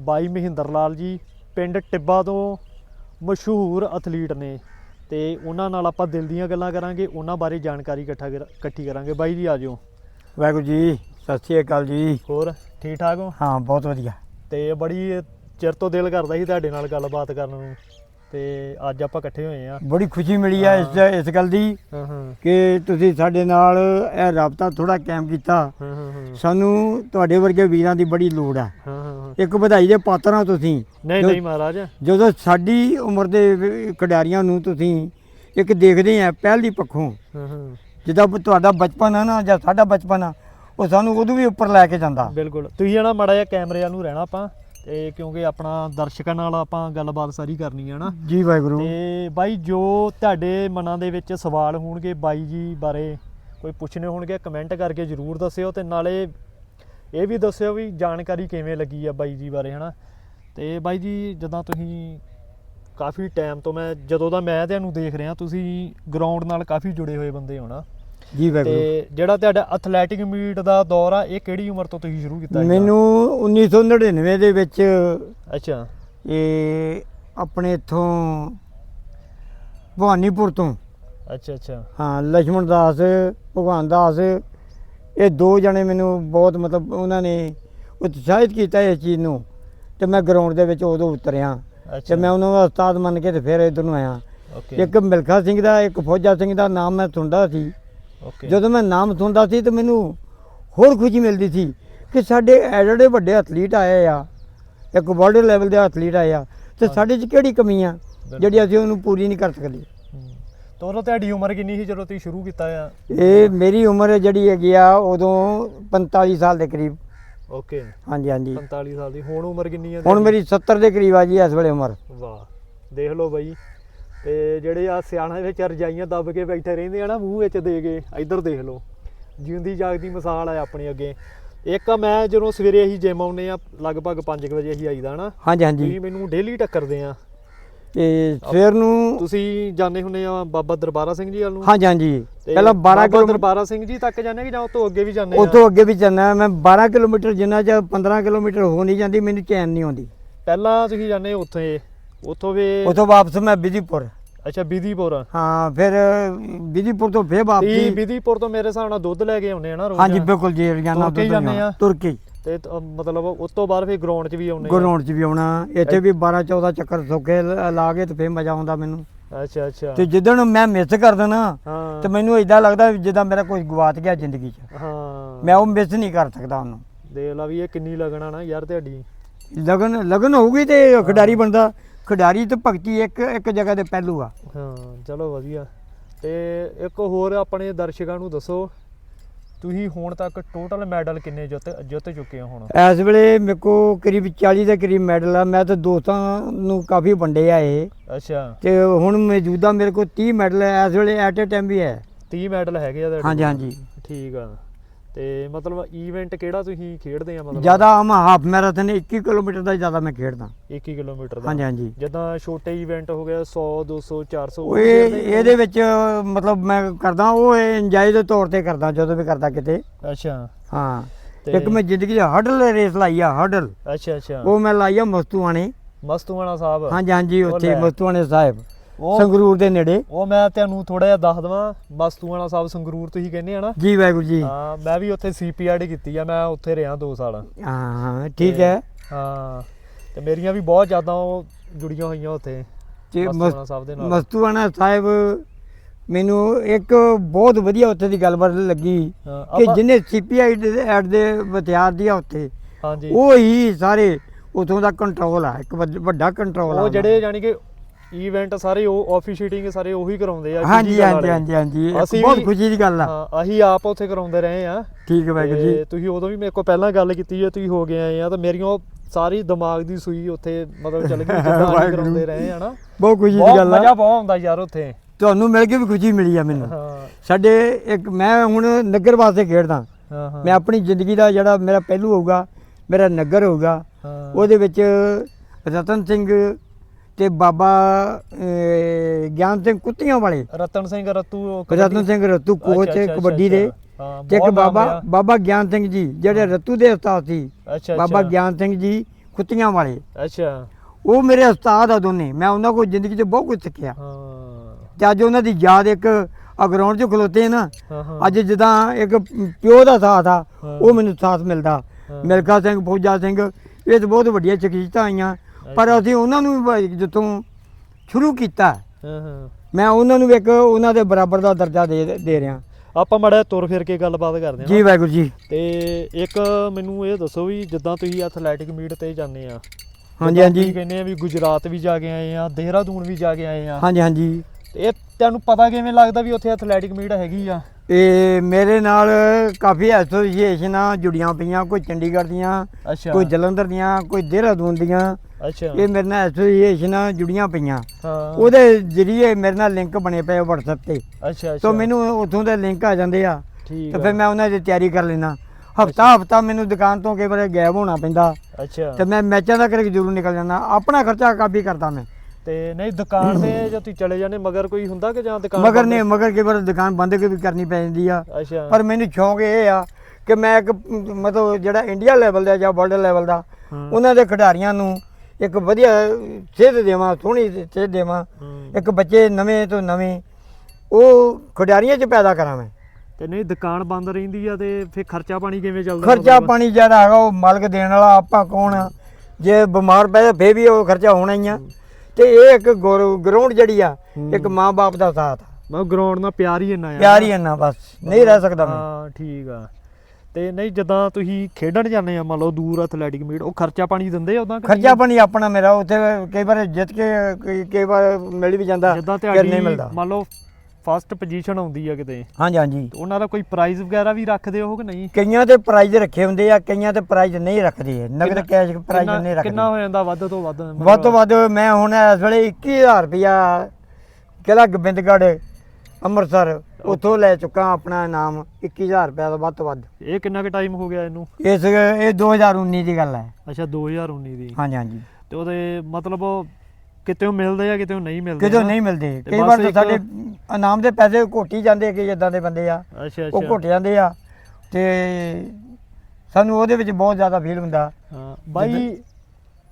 ਬਾਈ ਮਹਿੰਦਰ ਲਾਲ ਜੀ ਪਿੰਡ ਟਿੱਬਾ ਤੋਂ ਮਸ਼ਹੂਰ ਐਥਲੀਟ ਨੇ। ਤੇ ਉਹਨਾਂ ਨਾਲ ਆਪਾਂ ਦਿਲ ਦੀਆਂ ਗੱਲਾਂ ਕਰਾਂਗੇ ਉਹਨਾਂ ਬਾਰੇ ਜਾਣਕਾਰੀ ਇਕੱਠਾ ਇਕੱਠੀ ਕਰਾਂਗੇ। ਬਾਈ ਜੀ ਆਜੋ ਵਾਹਿਗੁਰੂ ਜੀ ਸਤਿ ਸ੍ਰੀ ਅਕਾਲ ਜੀ। ਹੋਰ ਠੀਕ ਠਾਕ ਹੋ? ਹਾਂ ਬਹੁਤ ਵਧੀਆ। ਤੇ ਬੜੀ ਚਿਰ ਤੋਂ ਦਿਲ ਕਰਦਾ ਸੀ ਤੁਹਾਡੇ ਨਾਲ ਗੱਲਬਾਤ ਕਰਨ ਨੂੰ। ਤੇ ਅੱਜ ਆਪਾਂ ਇਕੱਠੇ ਹੋਏ ਆ। ਬੜੀ ਖੁਸ਼ੀ ਮਿਲੀ ਹੈ ਇਸ ਇਸ ਗੱਲ ਦੀ ਹਾਂ ਹਾਂ। ਕਿ ਤੁਸੀਂ ਸਾਡੇ ਨਾਲ ਇਹ ਰਾਬਤਾ ਥੋੜਾ ਕਾਇਮ ਕੀਤਾ। ਹਾਂ ਹਾਂ ਹਾਂ। ਸਾਨੂੰ ਤੁਹਾਡੇ ਵਰਗੇ ਵੀਰਾਂ ਦੀ ਬੜੀ ਲੋੜ ਹੈ ਹਾਂ ਹਾਂ ਹਾਂ। ਇੱਕ ਵਧਾਈ ਦੇ ਪਾਤਰ ਹੋ ਤੁਸੀਂ। ਨਹੀਂ ਨਹੀਂ ਮਹਾਰਾਜ। ਜਦੋਂ ਸਾਡੀ ਉਮਰ ਦੇ ਖਿਡਾਰੀਆਂ ਨੂੰ ਤੁਸੀਂ ਇੱਕ ਦੇਖਦੇ ਆ ਪਹਿਲ ਪੱਖੋਂ ਹਾਂ ਹਾਂ। ਜਿੱਦਾਂ ਤੁਹਾਡਾ ਬਚਪਨ ਹੈ ਨਾ ਜਾਂ ਸਾਡਾ ਬਚਪਨ ਆ ਉਹ ਸਾਨੂੰ ਉਦੋਂ ਵੀ ਉੱਪਰ ਲੈ ਕੇ ਜਾਂਦਾ। ਬਿਲਕੁਲ। ਤੁਸੀਂ ਨਾ ਮਾੜਾ ਜਿਹਾ ਕੈਮਰੇ ਵੱਲ ਨੂੰ ਰਹਿਣਾ ਆਪਾਂ। ਤੇ ਕਿਉਂਕਿ ਆਪਣਾ ਦਰਸ਼ਕਾਂ ਨਾਲ ਆਪਾਂ ਗੱਲਬਾਤ ਸਾਰੀ ਕਰਨੀ ਹੈ ਨਾ। ਜੀ ਵਾਹਿਗੁਰੂ। ਤੇ ਬਾਈ ਜੋ ਤੁਹਾਡੇ ਮਨਾਂ ਦੇ ਵਿੱਚ ਸਵਾਲ ਹੋਣਗੇ ਬਾਈ ਜੀ ਬਾਰੇ ਕੋਈ ਪੁੱਛਣੇ ਹੋਣਗੇ ਕਮੈਂਟ ਕਰਕੇ ਜਰੂਰ ਦੱਸਿਓ ਤੇ ਨਾਲੇ ਇਹ ਵੀ ਦੱਸਿਓ ਵੀ ਜਾਣਕਾਰੀ ਕਿਵੇਂ ਲੱਗੀ ਆ ਬਾਈ ਜੀ ਬਾਰੇ ਹਨਾ। ਤੇ ਬਾਈ ਜੀ ਜਦੋਂ ਤੁਸੀਂ ਕਾਫੀ ਟਾਈਮ ਤੋਂ ਮੈਂ ਜਦੋਂ ਦਾ ਮੈਂ ਤੁਹਾਨੂੰ ਦੇਖ ਰਿਹਾ ਤੁਸੀਂ ਗਰਾਊਂਡ ਨਾਲ ਕਾਫੀ ਜੁੜੇ ਹੋਏ ਬੰਦੇ ਹੋ ਨਾ। ਜੀ ਵਾਹਿਗੁਰੂ। ਤੇ ਜਿਹੜਾ ਤੁਹਾਡਾ ਐਥਲੈਟਿਕ ਮੀਟ ਦਾ ਦੌਰ ਆ ਇਹ ਕਿਹੜੀ ਉਮਰ ਤੋਂ ਤੁਸੀਂ ਸ਼ੁਰੂ ਕੀਤਾ ਜੀ ਮੈਨੂੰ 1999 ਦੇ ਵਿੱਚ ਅੱਛਾ। ਇਹ ਆਪਣੇ ਇਥੋਂ ਭਵਾਨੀਪੁਰ ਤੋਂ। ਅੱਛਾ ਅੱਛਾ। ਹਾਂ ਲక్ష్మణ ਦਾਸ ਭਗਵਾਨ ਦਾਸ ਇਹ ਦੋ ਜਣੇ ਮੈਨੂੰ ਬਹੁਤ ਮਤਲਬ ਉਹਨਾਂ ਨੇ ਉਤਸ਼ਾਹਿਤ ਕੀਤਾ ਇਸ ਚੀਜ਼ ਨੂੰ ਤੇ ਮੈਂ ਗਰਾਊਂਡ ਦੇ ਵਿੱਚ ਉਦੋਂ ਉਤਰਿਆ। ਤੇ ਮੈਂ ਉਹਨਾਂ ਦਾ ਉਸਤਾਦ ਮੰਨ ਕੇ ਤੇ ਫਿਰ ਇਧਰ ਨੂੰ ਆਇਆ। ਇੱਕ ਮਿਲਖਾ ਸਿੰਘ ਦਾ ਇੱਕ ਫੌਜਾ ਸਿੰਘ ਦਾ ਨਾਮ ਮੈਂ ਸੁਣਦਾ ਸੀ। ਜਦੋਂ ਮੈਂ ਨਾਮ ਸੁਣਦਾ ਸੀ ਤੇ ਮੈਨੂੰ ਹੋਰ ਖੁਸ਼ੀ ਮਿਲਦੀ ਸੀ ਕਿ ਸਾਡੇ ਐਡੇ ਵੱਡੇ ਐਥਲੀਟ ਆਏ ਆ ਇੱਕ ਵਰਲਡ ਲੈਵਲ ਦੇ ਐਥਲੀਟ ਆਏ ਆ ਤੇ ਸਾਡੇ 'ਚ ਕਿਹੜੀ ਕਮੀ ਆ ਜਿਹੜੀ ਅਸੀਂ ਉਹਨੂੰ ਪੂਰੀ ਨਹੀਂ ਕਰ ਸਕਦੇ। ਤਾਂ ਉਦੋਂ ਤੁਹਾਡੀ ਉਮਰ ਕਿੰਨੀ ਸੀ ਜਦੋਂ ਤੁਸੀਂ ਸ਼ੁਰੂ ਕੀਤਾ ਆ? ਇਹ ਮੇਰੀ ਉਮਰ ਜਿਹੜੀ ਹੈਗੀ ਆ ਉਦੋਂ 45 ਸਾਲ ਦੇ ਕਰੀਬ। ਓਕੇ ਹਾਂਜੀ ਹਾਂਜੀ। 45 ਸਾਲ ਦੀ। ਹੁਣ ਉਮਰ ਕਿੰਨੀ ਆ ਹੁਣ? ਮੇਰੀ 70 ਦੇ ਕਰੀਬ ਆ ਜੀ ਇਸ ਵੇਲੇ ਉਮਰ। ਵਾਹ। ਦੇਖ ਲਓ ਬਾਈ। ਤੇ ਜਿਹੜੇ ਆ ਸਿਆਣਾ ਵਿੱਚ ਰਜਾਈਆਂ ਦੱਬ ਕੇ ਬੈਠੇ ਰਹਿੰਦੇ ਆ ਨਾ ਮੂੰਹ ਵਿੱਚ ਦੇ ਕੇ ਇੱਧਰ ਦੇਖ ਲਓ। ਜਿਉਂਦੀ ਜਾਗਦੀ ਮਿਸਾਲ ਆ ਆਪਣੀ ਅੱਗੇ। ਇੱਕ ਮੈਂ ਜਦੋਂ ਸਵੇਰੇ ਅਸੀਂ ਜਿਮ ਆਉਂਦੇ ਆ ਲਗਭਗ 5 ਵਜੇ ਅਸੀਂ ਆਈਦਾ ਨਾ ਹਾਂਜੀ ਹਾਂਜੀ। ਤੁਸੀਂ ਮੈਨੂੰ ਡੇਲੀ ਟੱਕਰਦੇ ਆ। ਤੇ ਸਵੇਰ ਨੂੰ ਤੁਸੀਂ ਜਾਂਦੇ ਹੁੰਦੇ ਆ ਬਾਬਾ ਦਰਬਾਰਾ ਸਿੰਘ ਜੀ ਵੱਲ ਨੂੰ? ਹਾਂਜੀ ਹਾਂਜੀ। ਪਹਿਲਾਂ 12 ਬਾਬਾ ਕਿਲੋਮੀਟਰ ਦਰਬਾਰਾ ਸਿੰਘ ਜੀ ਤੱਕ ਜਾਂਦੇ ਕਿ ਜਾਂ ਤੋਂ ਅੱਗੇ ਵੀ ਜਾਂਦੇ ਆ? ਉਤੋਂ ਅੱਗੇ ਵੀ ਚੱਲਣਾ ਮੈਂ 12 ਕਿਲੋਮੀਟਰ ਜਿੰਨਾ ਚ 15 ਕਿਲੋਮੀਟਰ ਹੋ ਨਹੀਂ ਜਾਂਦੀ ਮੈਨੂੰ ਚੈਨ ਨਹੀਂ ਆਉਂਦੀ। ਪਹਿਲਾਂ ਤੁਸੀਂ ਜਾਂਦੇ ਉੱਥੇ ਉੱਥੋਂ ਵੀ ਉਤੋਂ ਵਾਪਸ ਮੈਂ ਬਿਜੀਪੁਰ। ਅੱਛਾ ਬਿਧੀਪੁਰ ਹਾਂ ਫਿਰ ਬਿਜੀਪੁਰ ਤੋਂ ਫੇਰ ਵਾਪਸੀ। ਬਿਧੀਪੁਰ ਤੋਂ ਮੇਰੇ ਹਿਸਾਬ ਨਾਲ ਦੁੱਧ ਲੈ ਕੇ ਆਉਂਦੇ ਆ ਨਾ ਰੋਜ਼? ਹਾਂਜੀ ਬਿਲਕੁਲ ਜੀ ਰੋਜ਼ਾਨਾ ਤੁਰ ਕੇ ਹੀ ਦੁੱਧ ਜਾਂਦੇ ਆ? ਤੁਰ ਕੇ ਹੀ। ਤੇ ਤ- ਮਤਲਬ ਉਸ ਤੋਂ ਬਾਅਦ ਫਿਰ ਗਰਾਊਂਡ 'ਚ ਵੀ ਆਉਂਦੇ ਆ? ਗਰਾਊਂਡ 'ਚ ਵੀ ਆਉਣਾ। ਇੱਥੇ ਵੀ 12 14 ਚੱਕਰ ਸੌਕੇ ਲ- ਲਾ ਕੇ ਤੇ ਫੇਰ ਮਜ਼ਾ ਆਉਂਦਾ ਮੈਨੂੰ। ਅੱਛਾ ਅੱਛਾ। ਤੇ ਜਿੱਦਣ ਮੈਂ ਮਿਸ ਕਰ ਦੇਣਾ ਹਾਂ। ਤੇ ਮੈਨੂੰ ਇਦਾਂ ਲੱਗਦਾ ਵੀ ਜਿੱਦਾਂ ਮੇਰਾ ਕੁਝ ਗਵਾਚ ਗਿਆ ਜ਼ਿੰਦਗੀ 'ਚ। ਹਾਂ। ਮੈਂ ਉਹ ਮਿਸ ਨਹੀਂ ਕਰ ਸਕਦਾ ਉਹਨੂੰ। ਦੇਖ ਲਾ ਵੀ ਇਹ ਕਿੰਨੀ ਲੱਗਣਾ ਨਾ ਯਾਰ ਤੁਹਾਡੀ। ਲਗਨ ਲਗਨ ਹੋਊਗੀ ਤੇ ਖਿਡਾਰੀ ਬਣਦਾ। ਖਿਡਾਰੀ ਤੇ ਭਗਤੀ ਇੱਕ ਇੱਕ ਜਗ੍ਹਾ ਤੇ ਪਹਿਲੂ ਆ। ਹਾਂ ਚਲੋ ਵਧੀਆ। ਤੇ ਇੱਕ ਹੋਰ ਆਪਣੇ ਦਰਸ਼ਕਾਂ ਨੂੰ ਦੱਸੋ ਤੁਸੀਂ ਹੁਣ ਤੱਕ ਟੋਟਲ ਮੈਡਲ ਕਿੰਨੇ ਜਿੱਤ ਜਿੱਤ ਚੁੱਕੇ ਹੋ ਹੁਣ? ਇਸ ਵੇਲੇ ਮੇਰੇ ਕੋ ਕਰੀਬ 40 ਦੇ ਕਰੀਬ ਮੈਡਲ ਆ। ਮੈਂ ਤਾਂ ਦੋਸਤਾਂ ਨੂੰ ਕਾਫੀ ਵੰਡੇ ਆ ਇਹ। ਅੱਛਾ। ਤੇ ਹੁਣ ਮੌਜੂਦਾ ਮੇਰੇ ਕੋਲ 30 ਮੈਡਲ ਹੈ ਇਸ ਵੇਲੇ ਐਟ ਅ ਟਾਈਮ ਵੀ ਹੈ। 30 ਮੈਡਲ ਹੈਗੇ ਆ ਤੁਹਾਡੇ ਹਾਂਜੀ ਕੋਲ? ਹਾਂਜੀ। ਠੀਕ ਆ। ਤੇ ਮਤਲਬ ਈਵੈਂਟ ਕਿਹੜਾ ਤੁਸੀਂ ਖੇਡਦੇ ਆ ਮਤਲਬ? ਜ਼ਿਆਦਾ ਆਮ ਹਾਫ ਮੈਰਾਥਨ 21 ਕਿਲੋਮੀਟਰ ਦਾ ਜ਼ਿਆਦਾ ਮੈਂ ਖੇਡਦਾ। 21 ਕਿਲੋਮੀਟਰ ਦਾ? ਹਾਂਜੀ ਹਾਂਜੀ। ਜਿੱਦਾਂ ਛੋਟੇ ਇਵੈਂਟ ਹੋ ਗਿਆ 100 200 400 ਉਹ ਇਹ ਇਹਦੇ ਵਿੱਚ ਮਤਲਬ ਮੈਂ ਕਰਦਾ ਉਹ ਇੰਜਾਏ ਦੇ ਤੌਰ ਤੇ ਕਰਦਾ ਜਦੋਂ ਵੀ ਕਰਦਾ ਕਿਤੇ। ਅੱਛਾ। ਹਾਂ। ਤੇ- ਇੱਕ ਮੈਂ ਜ਼ਿੰਦਗੀ 'ਚ ਹਰਡਲ ਰੇਸ ਲਾਈ ਆ ਹਰਡਲ ਅੱਛਾ ਅੱਛਾ। ਉਹ ਮੈਂ ਲਾਈ ਆ ਮਸਤੂਆਣੇ। ਮਸਤੂਆਣਾ ਸਾਹਿਬ? ਹਾਂਜੀ ਹਾਂਜੀ ਉਹ ਉੱਥੇ ਲੈ। ਮਸਤੂਆਣੇ ਸਾਹਿਬ। ਉਹ ਸੰਗਰੂਰ ਦੇ ਨੇੜੇ। ਉਹ ਮੈਂ ਤੁਹਾਨੂੰ ਥੋੜਾ ਜਿਹਾ ਦੱਸ ਦਵਾਂ ਮਸਤੂਆਣਾ ਸਾਹਿਬ ਸੰਗਰੂਰ ਤੁਸੀਂ ਕਹਿੰਦੇ ਆ ਨਾ। ਜੀ ਵਾਹਿਗੁਰੂ ਜੀ। ਹਾਂ ਮੈਂ ਵੀ ਉੱਥੇ ਸੀਪੀਆਰਡੀ ਕੀਤੀ ਆ ਮੈਂ ਉੱਥੇ ਰਿਹਾ 2 ਸਾਲ। ਹਾਂ ਠੀਕ ਤੇ- ਹੈ। ਹਾਂ ਤੇ ਮੇਰੀਆਂ ਵੀ ਬਹੁਤ ਜ਼ਿਆਦਾ ਉਹ ਜੁੜੀਆਂ ਹੋਈਆਂ ਉੱਥੇ। ਤੇ ਮਸਤੂਆਣਾ ਸਾਹਿਬ ਦੇ ਨਾਲ। ਮਸਤੂਆਣਾ ਸਾਹਿਬ ਮੈਨੂੰ ਇੱਕ ਬਹੁਤ ਵਧੀਆ ਉੱਥੇ ਦੀ ਗੱਲਬਾਤ ਲੱਗੀ ਹਾਂ, ਕਿ ਆਪਾਂ- ਜਿਹਨੇ ਸੀਪੀਆਈ ਦੇ ਐਡ ਦੇ ਵਿਚਾਰ ਦਿਆ ਉੱਥੇ ਹਾਂਜੀ। ਉਹ ਹੀ ਸਾਰੇ ਉਥੋਂ ਦਾ ਕੰਟਰੋਲ ਆ ਇੱਕ ਵੱਡ- ਵੱਡਾ ਕੰਟਰੋਲ ਆ ਉਹ ਉਹਨਾਂ ਜਿਹੜੇ ਯਾਨੀ ਕਿ ਇਵੈਂਟ ਸਾਰੇ ਉਹ ਆਫੀਸ਼ੀਟਿੰਗ ਸਾਰੇ ਉਹੀ ਕਰਾਉਂਦੇ ਆ। ਹਾਂਜੀ ਹਾਂਜੀ। ਹਾਂਜੀ ਹਾਂਜੀ। ਬਹੁਤ ਖੁਸ਼ੀ ਦੀ ਗੱਲ ਆ। ਹਾਂ ਅਸੀਂ ਆਪ ਉੱਥੇ ਕਰਾਉਂਦੇ ਰਹੇ ਆ। ਠੀਕ ਹੈ ਵਾਹਿਗੁਰੂ ਜੀ। ਤੁਸੀਂ ਉਦੋਂ ਵੀ ਮੇਰੇ ਕੋਲ ਪਹਿਲਾਂ ਗੱਲ ਕੀਤੀ ਹੈ ਤੁਸੀਂ ਹੋ ਗਏ ਆਏ ਆ ਤਾਂ ਮੇਰੀਆਂ ਉਹ ਸਾਰੀ ਦਿਮਾਗ ਦੀ ਸੂਈ ਉੱਥੇ ਮਤਲਬ ਚੱਲ ਗਈ ਜਿੱਦਾਂ ਅਸੀਂ। ਕਰਾਉਂਦੇ ਰਹੇ ਆ ਨਾ। ਬਹੁਤ ਖੁਸ਼ੀ ਦੀ ਗੱਲ ਮਜ਼ਾ ਆ ਬਹੁਤ ਆਉਂਦਾ ਯਾਰ ਉੱਥੇ। ਤੁਹਾਨੂੰ ਮਿਲ ਕੇ ਵੀ ਖੁਸ਼ੀ ਮਿਲੀ ਆ ਮੈਨੂੰ। ਸਾਡੇ ਇੱਕ ਮੈਂ ਹੁਣ ਨਗਰ ਵਾਸਤੇ ਖੇਡਦਾ। ਮੈਂ ਆਪਣੀ ਜ਼ਿੰਦਗੀ ਦਾ ਜਿਹੜਾ ਮੇਰਾ ਪਹਿਲੂ ਹੋਊਗਾ ਮੇਰਾ ਨਗਰ ਹੋਊਗਾ। ਉਹਦੇ ਵਿੱਚ ਰਤਨ ਸਿੰਘ ਤੇ ਬਾਬਾ ਅਹ, ਗਿਆਨ ਸਿੰਘ ਕੁੱਤੀਆਂ ਵਾਲੇ। ਰਤਨ ਸਿੰਘ ਰਤੂ ਰਤਨ ਸਿੰਘ ਰਤੂ ਕੋਚ ਅੱਛਾ, ਅੱਛਾ, ਕਬੱਡੀ ਦੇ। ਅੱਛਾ। ਹਾਂ, ਤੇ ਇੱਕ ਬਹੁਤ ਨਾਮ ਬਾਬਾ ਆ। ਬਾਬਾ ਗਿਆਨ ਸਿੰਘ ਜੀ ਜਿਹੜੇ ਰਤੂ ਦੇ ਉਸਤਾਦ ਸੀ। ਅੱਛਾ ਬਾਬਾ ਅੱਛਾ। ਗਿਆਨ ਸਿੰਘ ਜੀ ਕੁੱਤੀਆਂ ਵਾਲੇ। ਅੱਛਾ। ਉਹ ਮੇਰੇ ਉਸਤਾਦ ਆ ਦੋਨੇ। ਮੈਂ ਉਹਨਾਂ ਕੋਲ ਜ਼ਿੰਦਗੀ 'ਚ ਬਹੁਤ ਕੁਝ ਸਿੱਖਿਆ। ਹਾਂ। ਤੇ ਅੱਜ ਉਹਨਾਂ ਦੀ ਯਾਦ ਇੱਕ ਗਰਾਊਂਡ 'ਚ ਖਲੋਤੇ ਨਾ। ਹਾਂ ਹਾਂ। ਅੱਜ ਜਿੱਦਾਂ ਇੱਕ ਪਿਓ ਦਾ ਸਾਥ ਆ ਹਾਂ। ਉਹ ਮੈਨੂੰ ਸਾਥ ਮਿਲਦਾ। ਹਾਂ। ਮਿਲਖਾ ਸਿੰਘ ਫੌਜਾ ਸਿੰਘ ਇਹ ਤਾਂ ਬਹੁਤ ਵੱਡੀਆਂ ਸ਼ਖਸੀਅਤਾਂ ਆਈਆਂ। ਪਰ ਅਸੀਂ ਉਹਨਾਂ ਨੂੰ ਵੀ ਜਿੱਥੋਂ ਸ਼ੁਰੂ ਕੀਤਾ। ਹਾਂ ਹਾਂ। ਮੈਂ ਉਹਨਾਂ ਨੂੰ ਵੀ ਇੱਕ ਉਹਨਾਂ ਦੇ ਬਰਾਬਰ ਦਾ ਦਰਜਾ ਦੇ ਦੇ ਰਿਹਾ। ਆਪਾਂ ਮੜਾ ਤੁਰ ਫਿਰ ਕੇ ਗੱਲਬਾਤ ਕਰਦੇ ਹਾਂ ਜੀ ਵਾਹਿਗੁਰੂ ਜੀ। ਤੇ ਇੱਕ ਮੈਨੂੰ ਇਹ ਦੱਸੋ ਵੀ ਜਿੱਦਾਂ ਤੁਸੀਂ ਐਥਲੈਟਿਕ ਮੀਟ ਤੇ ਜਾਂਦੇ ਆ ਹਾਂਜੀ ਜਿੱਦਾਂ ਹਾਂਜੀ। ਕਹਿੰਦੇ ਆ ਵੀ ਗੁਜਰਾਤ ਵੀ ਜਾ ਕੇ ਆਏ ਆ ਦੇਹਰਾਦੂਨ ਵੀ ਜਾ ਕੇ ਆਏ ਆ। ਹਾਂਜੀ ਹਾਂਜੀ। ਇਹ ਤੁਹਾਨੂੰ ਪਤਾ ਕਿਵੇਂ ਲੱਗਦਾ ਵੀ ਉੱਥੇ ਐਥਲੈਟਿਕ ਮੀਟ ਹੈਗੀ ਆ? ਇਹ ਮੇਰੇ ਨਾਲ ਕਾਫੀ ਐਸੋਸੀਏਸ਼ਨਾਂ ਜੁੜੀਆਂ ਪਈਆਂ ਕੋਈ ਚੰਡੀਗੜ੍ਹ ਦੀਆਂ ਅੱਛਾ। ਕੋਈ ਜਲੰਧਰ ਦੀਆਂ ਕੋਈ ਦੇਹਰਾਦੂਨ ਦੀਆਂ। ਅੱਛਾ। ਇਹ ਮੇਰੇ ਨਾਲ ਐਸੋਸੀਏਸ਼ਨਾਂ ਜੁੜੀਆਂ ਪਈਆਂ। ਹਾਂ। ਉਹਦੇ ਜਰੀਏ ਮੇਰੇ ਨਾਲ ਲਿੰਕ ਬਣੇ ਪਏ WhatsApp ਤੇ। ਅੱਛਾ ਅੱਛਾ। ਤਾਂ ਮੈਨੂੰ ਉੱਥੋਂ ਦੇ ਲਿੰਕ ਆ ਜਾਂਦੇ ਆ। ਠੀਕ ਤੇ ਫਿਰ ਮੈਂ ਉਹਨਾਂ ਦੀ ਤਿਆਰੀ ਕਰ ਲੈਣਾ ਹਫਤਾ ਹਫਤਾ ਮੈਨੂੰ ਦੁਕਾਨ ਤੋਂ ਕਈ ਵਾਰ ਗਾਇਬ ਹੋਣਾ ਪੈਂਦਾ। ਅੱਛਾ। ਤੇ ਮੈਂ ਮੈਚਾਂ ਦਾ ਕਰਕੇ ਜ਼ਰੂਰ ਨਿਕਲ ਜਾਂਦਾ। ਆਪਣਾ ਖਰਚਾ ਕਾਫੀ ਕਰਦਾ ਮੈਂ। ਤੇ ਨਹੀਂ ਦੁਕਾਨ ਤੇ ਜੇ ਤੁਸੀਂ ਚਲੇ ਜਾਂਦੇ ਮਗਰ ਕੋਈ ਹੁੰਦਾ ਕਿ ਜਾਂ ਦੁਕਾਨ ਮਗਰ? ਨੇ ਮਗਰ ਕਈ ਵਾਰ ਦੁਕਾਨ ਬੰਦ ਵੀ ਕਰਨੀ ਪੈ ਜਾਂਦੀ ਆ ਅੱਛਾ ਪਰ ਮੈਨੂੰ ਸ਼ੌਂਕ ਇਹ ਆ ਕਿ ਮੈਂ ਇੱਕ ਮਤਲਬ ਜਿਹੜਾ ਇੰਡੀਆ ਲੈਵਲ ਦਾ ਜਾਂ ਵਰਲਡ ਲੈਵਲ ਦਾ। ਉਹਨਾਂ ਦੇ ਖਿਡਾਰੀਆਂ ਨੂੰ ਇੱਕ ਵਧੀਆ ਸੇਧ ਦੇਵਾਂ ਸੋਹਣੀ ਸੇਧ ਦੇਵਾਂ। ਇੱਕ ਬੱਚੇ ਨਵੇਂ ਤੋਂ ਨਵੇਂ ਉਹ ਖਿਡਾਰੀਆਂ 'ਚ ਪੈਦਾ ਕਰਾਂ ਮੈਂ ਤੇ ਨਹੀਂ ਦੁਕਾਨ ਬੰਦ ਰਹਿੰਦੀ ਆ ਤੇ ਫਿਰ ਖਰਚਾ ਪਾਣੀ ਕਿਵੇਂ ਚੱਲਦਾ ਖਰਚਾ? ਪਾਣੀ ਜਿਹੜਾ ਹੈਗਾ ਉਹ ਮਾਲਕ ਦੇਣ ਵਾਲਾ ਆਪਾਂ ਕੌਣ ਆ ਜੇ ਬਿਮਾਰ ਪੈ ਜਾ ਫੇਰ ਵੀ ਉਹ ਖਰਚਾ ਹੋਣਾ ਹੀ ਆ ਤੇ ਇਹ ਇੱਕ ਗਰਾਊਂਡ ਜਿਹੜੀ ਆ ਇੱਕ ਮਾਂ-ਬਾਪ ਦਾ ਸਾਥ ਆ। ਮੈਂ ਗਰਾਊਂਡ ਨਾਲ ਪਿਆਰ ਹੀ ਇੰਨਾ ਆ। ਪਿਆਰ ਹੀ ਇੰਨਾ ਬਸ ਨਹੀਂ ਰਹਿ ਸਕਦਾ ਮੈਂ। ਹਾਂ ਠੀਕ ਆ। ਤੇ ਨਹੀਂ ਜਦੋਂ ਤੁਸੀਂ ਖੇਡਣ ਜਾਂਦੇ ਆ ਮੰਨ ਲਓ ਦੂਰ ਐਥਲੈਟਿਕ ਮੀਟ ਉਹ ਖਰਚਾ ਪਾਣੀ ਦਿੰਦੇ ਆ ਉਦਾਂ ਖਰਚਾ ਪਾਣੀ ਆਪਣਾ ਮੇਰਾ ਉੱਥੇ ਕਈ ਵਾਰ ਜਿੱਤ ਕੇ ਕਈ- ਵਾਰ ਮਿਲ ਵੀ ਜਾਂਦਾ ਜਿੱਦਾਂ ਤੁਹਾਡੀ ਨਹੀਂ ਮਿਲਦਾ। ਮੰਨ ਲਓ ਫਸਟ ਪੋਜੀਸ਼ਨ ਆਉਂਦੀ ਆ ਕਿਤੇ। ਹਾਂਜੀ ਹਾਂਜੀ। ਉਹਨਾਂ ਦਾ ਕੋਈ ਪ੍ਰਾਈਜ਼ ਵਗੈਰਾ ਵੀ ਰੱਖਦੇ ਹੋ ਕਿ ਨਹੀਂ? ਕਈਆਂ ਤੇ ਪ੍ਰਾਈਜ਼ ਰੱਖੇ ਹੁੰਦੇ ਆ ਕਈਆਂ ਤੇ ਪ੍ਰਾਈਜ਼ ਨਹੀਂ ਰੱਖਦੇ। ਨਗਦ ਕੈਸ਼ ਪ੍ਰਾਈਜ਼ ਨਹੀਂ ਰੱਖਦੇ। ਕਿੰਨਾ ਹੋ ਜਾਂਦਾ ਵੱਧ ਤੋਂ ਵੱਧ? ਵੱਧ ਤੋਂ ਵੱਧ ਮੈਂ ਹੁਣ ਇਸ ਵੇਲੇ 21000 ਰੁਪਇਆ ਕਿਹੜਾ ਗੋਬਿੰਦਗੜ੍ਹ ਅੰਮ੍ਰਿਤਸਰ ਉੱਥੋਂ ਲੈ ਚੁੱਕਾ ਆਪਣਾ ਇਨਾਮ 21000 ਰੁਪਇਆ ਦਾ ਵੱਧ ਤੋਂ ਵੱਧ। ਇਹ ਕਿੰਨਾ ਕੁ ਟਾਈਮ ਹੋ ਗਿਆ ਇਹਨੂੰ? ਇਸ ਇਹ 2019 ਦੀ ਗੱਲ ਹੈ। ਅੱਛਾ 2019 ਦੀ। ਹਾਂਜੀ ਹਾਂਜੀ। ਤੇ ਉਹਦੇ ਮਤਲਬ ਉਹ ਕਿਤੇ ਮਿਲਦੇ ਆ ਕਿਤੇ ਨਹੀਂ ਮਿਲਦੇ ਨਾ? ਨਹੀਂ ਮਿਲਦੇ। ਕਈ ਵਾਰ ਤਾਂ ਸਾਡੇ ਇਨਾਮ ਦੇ ਪੈਸੇ ਘੋਟੀ ਜਾਂਦੇ ਕਿ ਜਿੱਦਾਂ ਦੇ ਬੰਦੇ ਆ। ਅੱਛਾ ਉਹ ਘੁੱਟ ਜਾਂਦੇ ਆ। ਤੇ ਸਾਨੂੰ ਉਹਦੇ ਵਿੱਚ ਬਹੁਤ ਜ਼ਿਆਦਾ ਫੀਲ ਹੁੰਦਾ। ਹਾਂ ਬਾਈ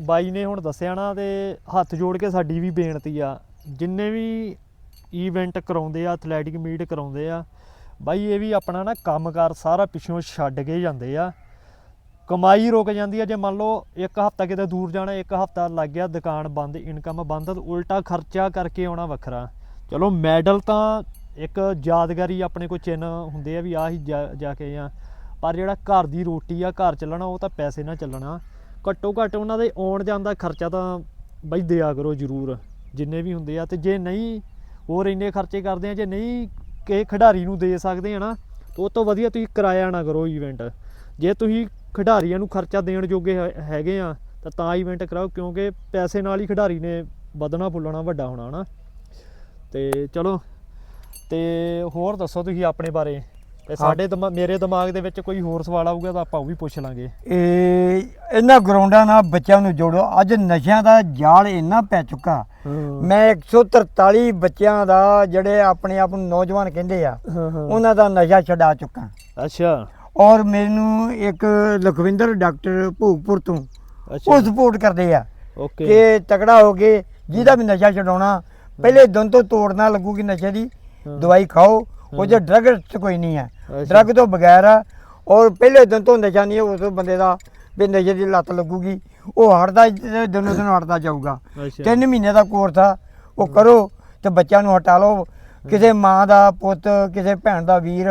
ਬਾਈ ਨੇ ਹੁਣ ਦੱਸਿਆ ਨਾ ਤੇ ਹੱਥ ਜੋੜ ਕੇ ਸਾਡੀ ਵੀ ਬੇਨਤੀ ਆ। ਜਿੰਨੇ ਵੀ ਇਵੈਂਟ ਕਰਾਉਂਦੇ ਆ ਐਥਲੈਟਿਕ ਮੀਟ ਕਰਾਉਂਦੇ ਆ ਬਾਈ ਇਹ ਵੀ ਆਪਣਾ ਨਾ ਕੰਮਕਾਰ ਸਾਰਾ ਪਿੱਛੋਂ ਛੱਡ ਕੇ ਜਾਂਦੇ ਆ। ਕਮਾਈ ਰੁਕ ਜਾਂਦੀ ਹੈ ਜੇ ਮੰਨ ਲਓ ਇੱਕ ਹਫਤਾ ਕਿਤੇ ਦੂਰ ਜਾਣਾ, ਇੱਕ ਹਫਤਾ ਲੱਗ ਗਿਆ, ਦੁਕਾਨ ਬੰਦ ਇਨਕਮ ਬੰਦ, ਤਾਂ ਉਲਟਾ ਖਰਚਾ ਕਰਕੇ ਆਉਣਾ ਵੱਖਰਾ। ਚਲੋ ਮੈਡਲ ਤਾਂ ਇੱਕ ਯਾਦਗਾਰੀ ਆਪਣੇ ਕੋਲ ਚਿੰਨ ਹੁੰਦੇ ਆ ਵੀ ਆਹੀ ਜਾ ਜਾ ਕੇ ਆ। ਪਰ ਜਿਹੜਾ ਘਰ ਦੀ ਰੋਟੀ ਆ, ਘਰ ਚੱਲਣਾ, ਉਹ ਤਾਂ ਪੈਸੇ ਨਾਲ ਚੱਲਣਾ। ਘੱਟੋ ਘੱਟ ਉਹਨਾਂ ਦੇ ਆਉਣ ਜਾਣ ਦਾ ਖਰਚਾ ਤਾਂ ਬਈ ਦਿਆ ਕਰੋ ਜਰੂਰ, ਜਿੰਨੇ ਵੀ ਹੁੰਦੇ ਆ। ਤੇ ਜੇ ਨਹੀਂ ਹੋਰ ਇੰਨੇ ਖਰਚੇ ਕਰਦੇ ਆ, ਜੇ ਨਹੀਂ ਕਿਸੇ ਖਿਡਾਰੀ ਨੂੰ ਦੇ ਸਕਦੇ ਆ ਨਾ, ਤਾਂ ਉਹ ਤੋਂ ਵਧੀਆ ਤੁਸੀਂ ਕਿਰਾਇਆ ਨਾ ਕਰੋ ਇਵੈਂਟ ਜੇ ਤੁਸੀਂ ਖਿਡਾਰੀਆਂ ਨੂੰ ਖਰਚਾ ਦੇਣ ਜੋਗੇ ਹੈਗੇ ਆ ਤਾਂ ਤਾਂ ਇਵੈਂਟ ਕਰਾਓ ਕਿਉਂਕਿ ਪੈਸੇ ਨਾਲ ਹੀ ਖਿਡਾਰੀ ਨੇ ਵਧਣਾ ਫੁੱਲਣਾ ਵੱਡਾ ਹੋਣਾ ਨਾ ਤੇ ਚਲੋ ਤੇ ਹੋਰ ਦੱਸੋ ਤੁਸੀਂ ਆਪਣੇ ਬਾਰੇ? ਤੇ ਸਾਡੇ ਮੇਰੇ ਦਿਮਾਗ ਦੇ ਵਿੱਚ ਕੋਈ ਹੋਰ ਸਵਾਲ ਆਊਗਾ ਤਾਂ ਆਪਾਂ ਉਹ ਵੀ ਪੁੱਛ ਲਾਂਗੇ। ਇਹ ਇਹਨਾਂ ਗਰਾਊਂਡਾਂ ਨਾਲ ਬੱਚਿਆਂ ਨੂੰ ਜੋੜੋ। ਅੱਜ ਨਸ਼ਿਆਂ ਦਾ ਜਾਲ ਇੰਨਾ ਪੈ ਚੁੱਕਾ। ਮੈਂ 143 ਬੱਚਿਆਂ ਦਾ ਜਿਹੜੇ ਆਪਣੇ ਆਪ ਨੂੰ ਨੌਜਵਾਨ ਕਹਿੰਦੇ ਆ ਉਹਨਾਂ ਦਾ ਨਸ਼ਾ ਛਡਾ ਚੁੱਕਾ। ਅੱਛਾ। ਔਰ ਮੈਨੂੰ ਇੱਕ ਲਖਵਿੰਦਰ ਡਾਕਟਰ ਭੋਗਪੁਰ ਤੋਂ ਉਹ ਸਪੋਰਟ ਕਰਦੇ ਆ ਓਕੇ। ਕਿ ਤਕੜਾ ਹੋ ਕੇ ਜਿਹਦਾ ਵੀ ਨਸ਼ਾ ਛਡਾਉਣਾ ਪਹਿਲੇ ਦਿਨ ਤੋਂ ਤੋੜਨਾ ਲੱਗੂਗੀ ਨਸ਼ੇ ਦੀ। ਦਵਾਈ ਖਾਓ ਉਹ ਜੇ ਡਰਗ ਚ ਕੋਈ ਨਹੀਂ ਹੈ। ਡਰਗ ਤੋਂ ਬਗੈਰ ਆ ਔਰ ਪਹਿਲੇ ਦਿਨ ਤੋਂ ਨਸ਼ਾ ਨਹੀਂ ਉਸ ਬੰਦੇ ਦਾ ਵੀ ਨਸ਼ੇ ਦੀ ਲੱਤ ਲੱਗੂਗੀ ਉਹ ਹਟਦਾ ਦਿਨੋਂ ਦਿਨ ਹਟਦਾ ਜਾਊਗਾ। ਤਿੰਨ ਮਹੀਨੇ ਦਾ ਕੋਰਸ ਆ ਉਹ ਕਰੋ ਤੇ ਬੱਚਿਆਂ ਨੂੰ ਹਟਾ ਲਓ। ਕਿਸੇ ਮਾਂ ਦਾ ਪੁੱਤ ਕਿਸੇ ਭੈਣ ਦਾ ਵੀਰ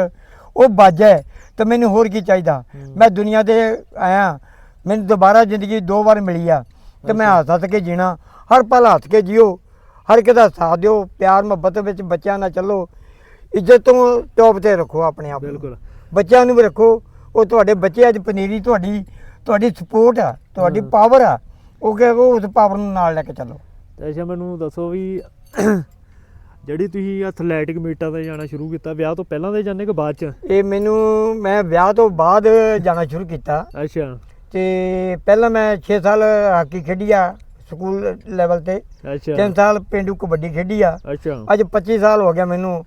ਉਹ ਬਾਜੇ ਤੇ ਮੈਨੂੰ ਹੋਰ ਕੀ ਚਾਹੀਦਾ। ਮੈਂ ਦੁਨੀਆ ਤੇ ਆਇਆ ਮੈਨੂੰ ਦੁਬਾਰਾ ਜ਼ਿੰਦਗੀ ਦੋ ਵਾਰ ਮਿਲੀ ਆ ਤੇ ਮੈਂ ਹੱਸ ਹੱਸ ਕੇ ਜੀਣਾ। ਹਰ ਪਲ ਹੱਸ ਕੇ ਜੀਓ। ਹਰ ਇੱਕ ਦਾ ਸਾਥ ਦਿਓ। ਪਿਆਰ ਮੁਹੱਬਤ ਵਿੱਚ ਬੱਚਿਆਂ ਨਾਲ ਚੱਲੋ। ਇੱਜ਼ਤ ਤੋਂ ਟੌਪ ਤੇ ਰੱਖੋ ਆਪਣੇ ਆਪ ਬਿਲਕੁਲ। ਬੱਚਿਆਂ ਨੂੰ ਵੀ ਰੱਖੋ। ਉਹ ਤੁਹਾਡੇ ਬੱਚੇ ਅੱਜ ਪਨੀਰੀ ਤੁਹਾਡੀ ਤੁਹਾਡੀ ਸਪੋਰਟ ਆ ਤੁਹਾਡੀ। ਪਾਵਰ ਆ। ਉਹ ਕਿ ਉਹ ਉਸ ਪਾਵਰ ਨੂੰ ਨਾਲ ਲੈ ਕੇ ਚੱਲੋ। ਤੇ ਅੱਛਾ ਮੈਨੂੰ ਦੱਸੋ ਵੀ ਜਿਹੜੀ ਤੁਸੀਂ ਐਥਲੈਟਿਕ ਮੀਟਾਂ ਤੇ ਜਾਣਾ ਸ਼ੁਰੂ ਕੀਤਾ ਵਿਆਹ ਤੋਂ ਪਹਿਲਾਂ ਦੇ ਜਾਂਦੇ ਕਿ ਬਾਅਦ ਚ? ਇਹ ਮੈਨੂੰ ਮੈਂ ਵਿਆਹ ਤੋਂ ਬਾਅਦ ਜਾਣਾ ਸ਼ੁਰੂ ਕੀਤਾ। ਅੱਛਾ। ਤੇ ਪਹਿਲਾਂ ਮੈਂ 6 ਸਾਲ ਹਾਕੀ ਖੇਡੀ ਆ ਸਕੂਲ ਲੈਵਲ ਤੇ। ਅੱਛਾ। 3 ਸਾਲ ਪਿੰਡੂ ਕਬੱਡੀ ਖੇਡੀ ਆ। ਅੱਛਾ। ਅੱਜ 25 ਸਾਲ ਹੋ ਗਿਆ ਮੈਨੂੰ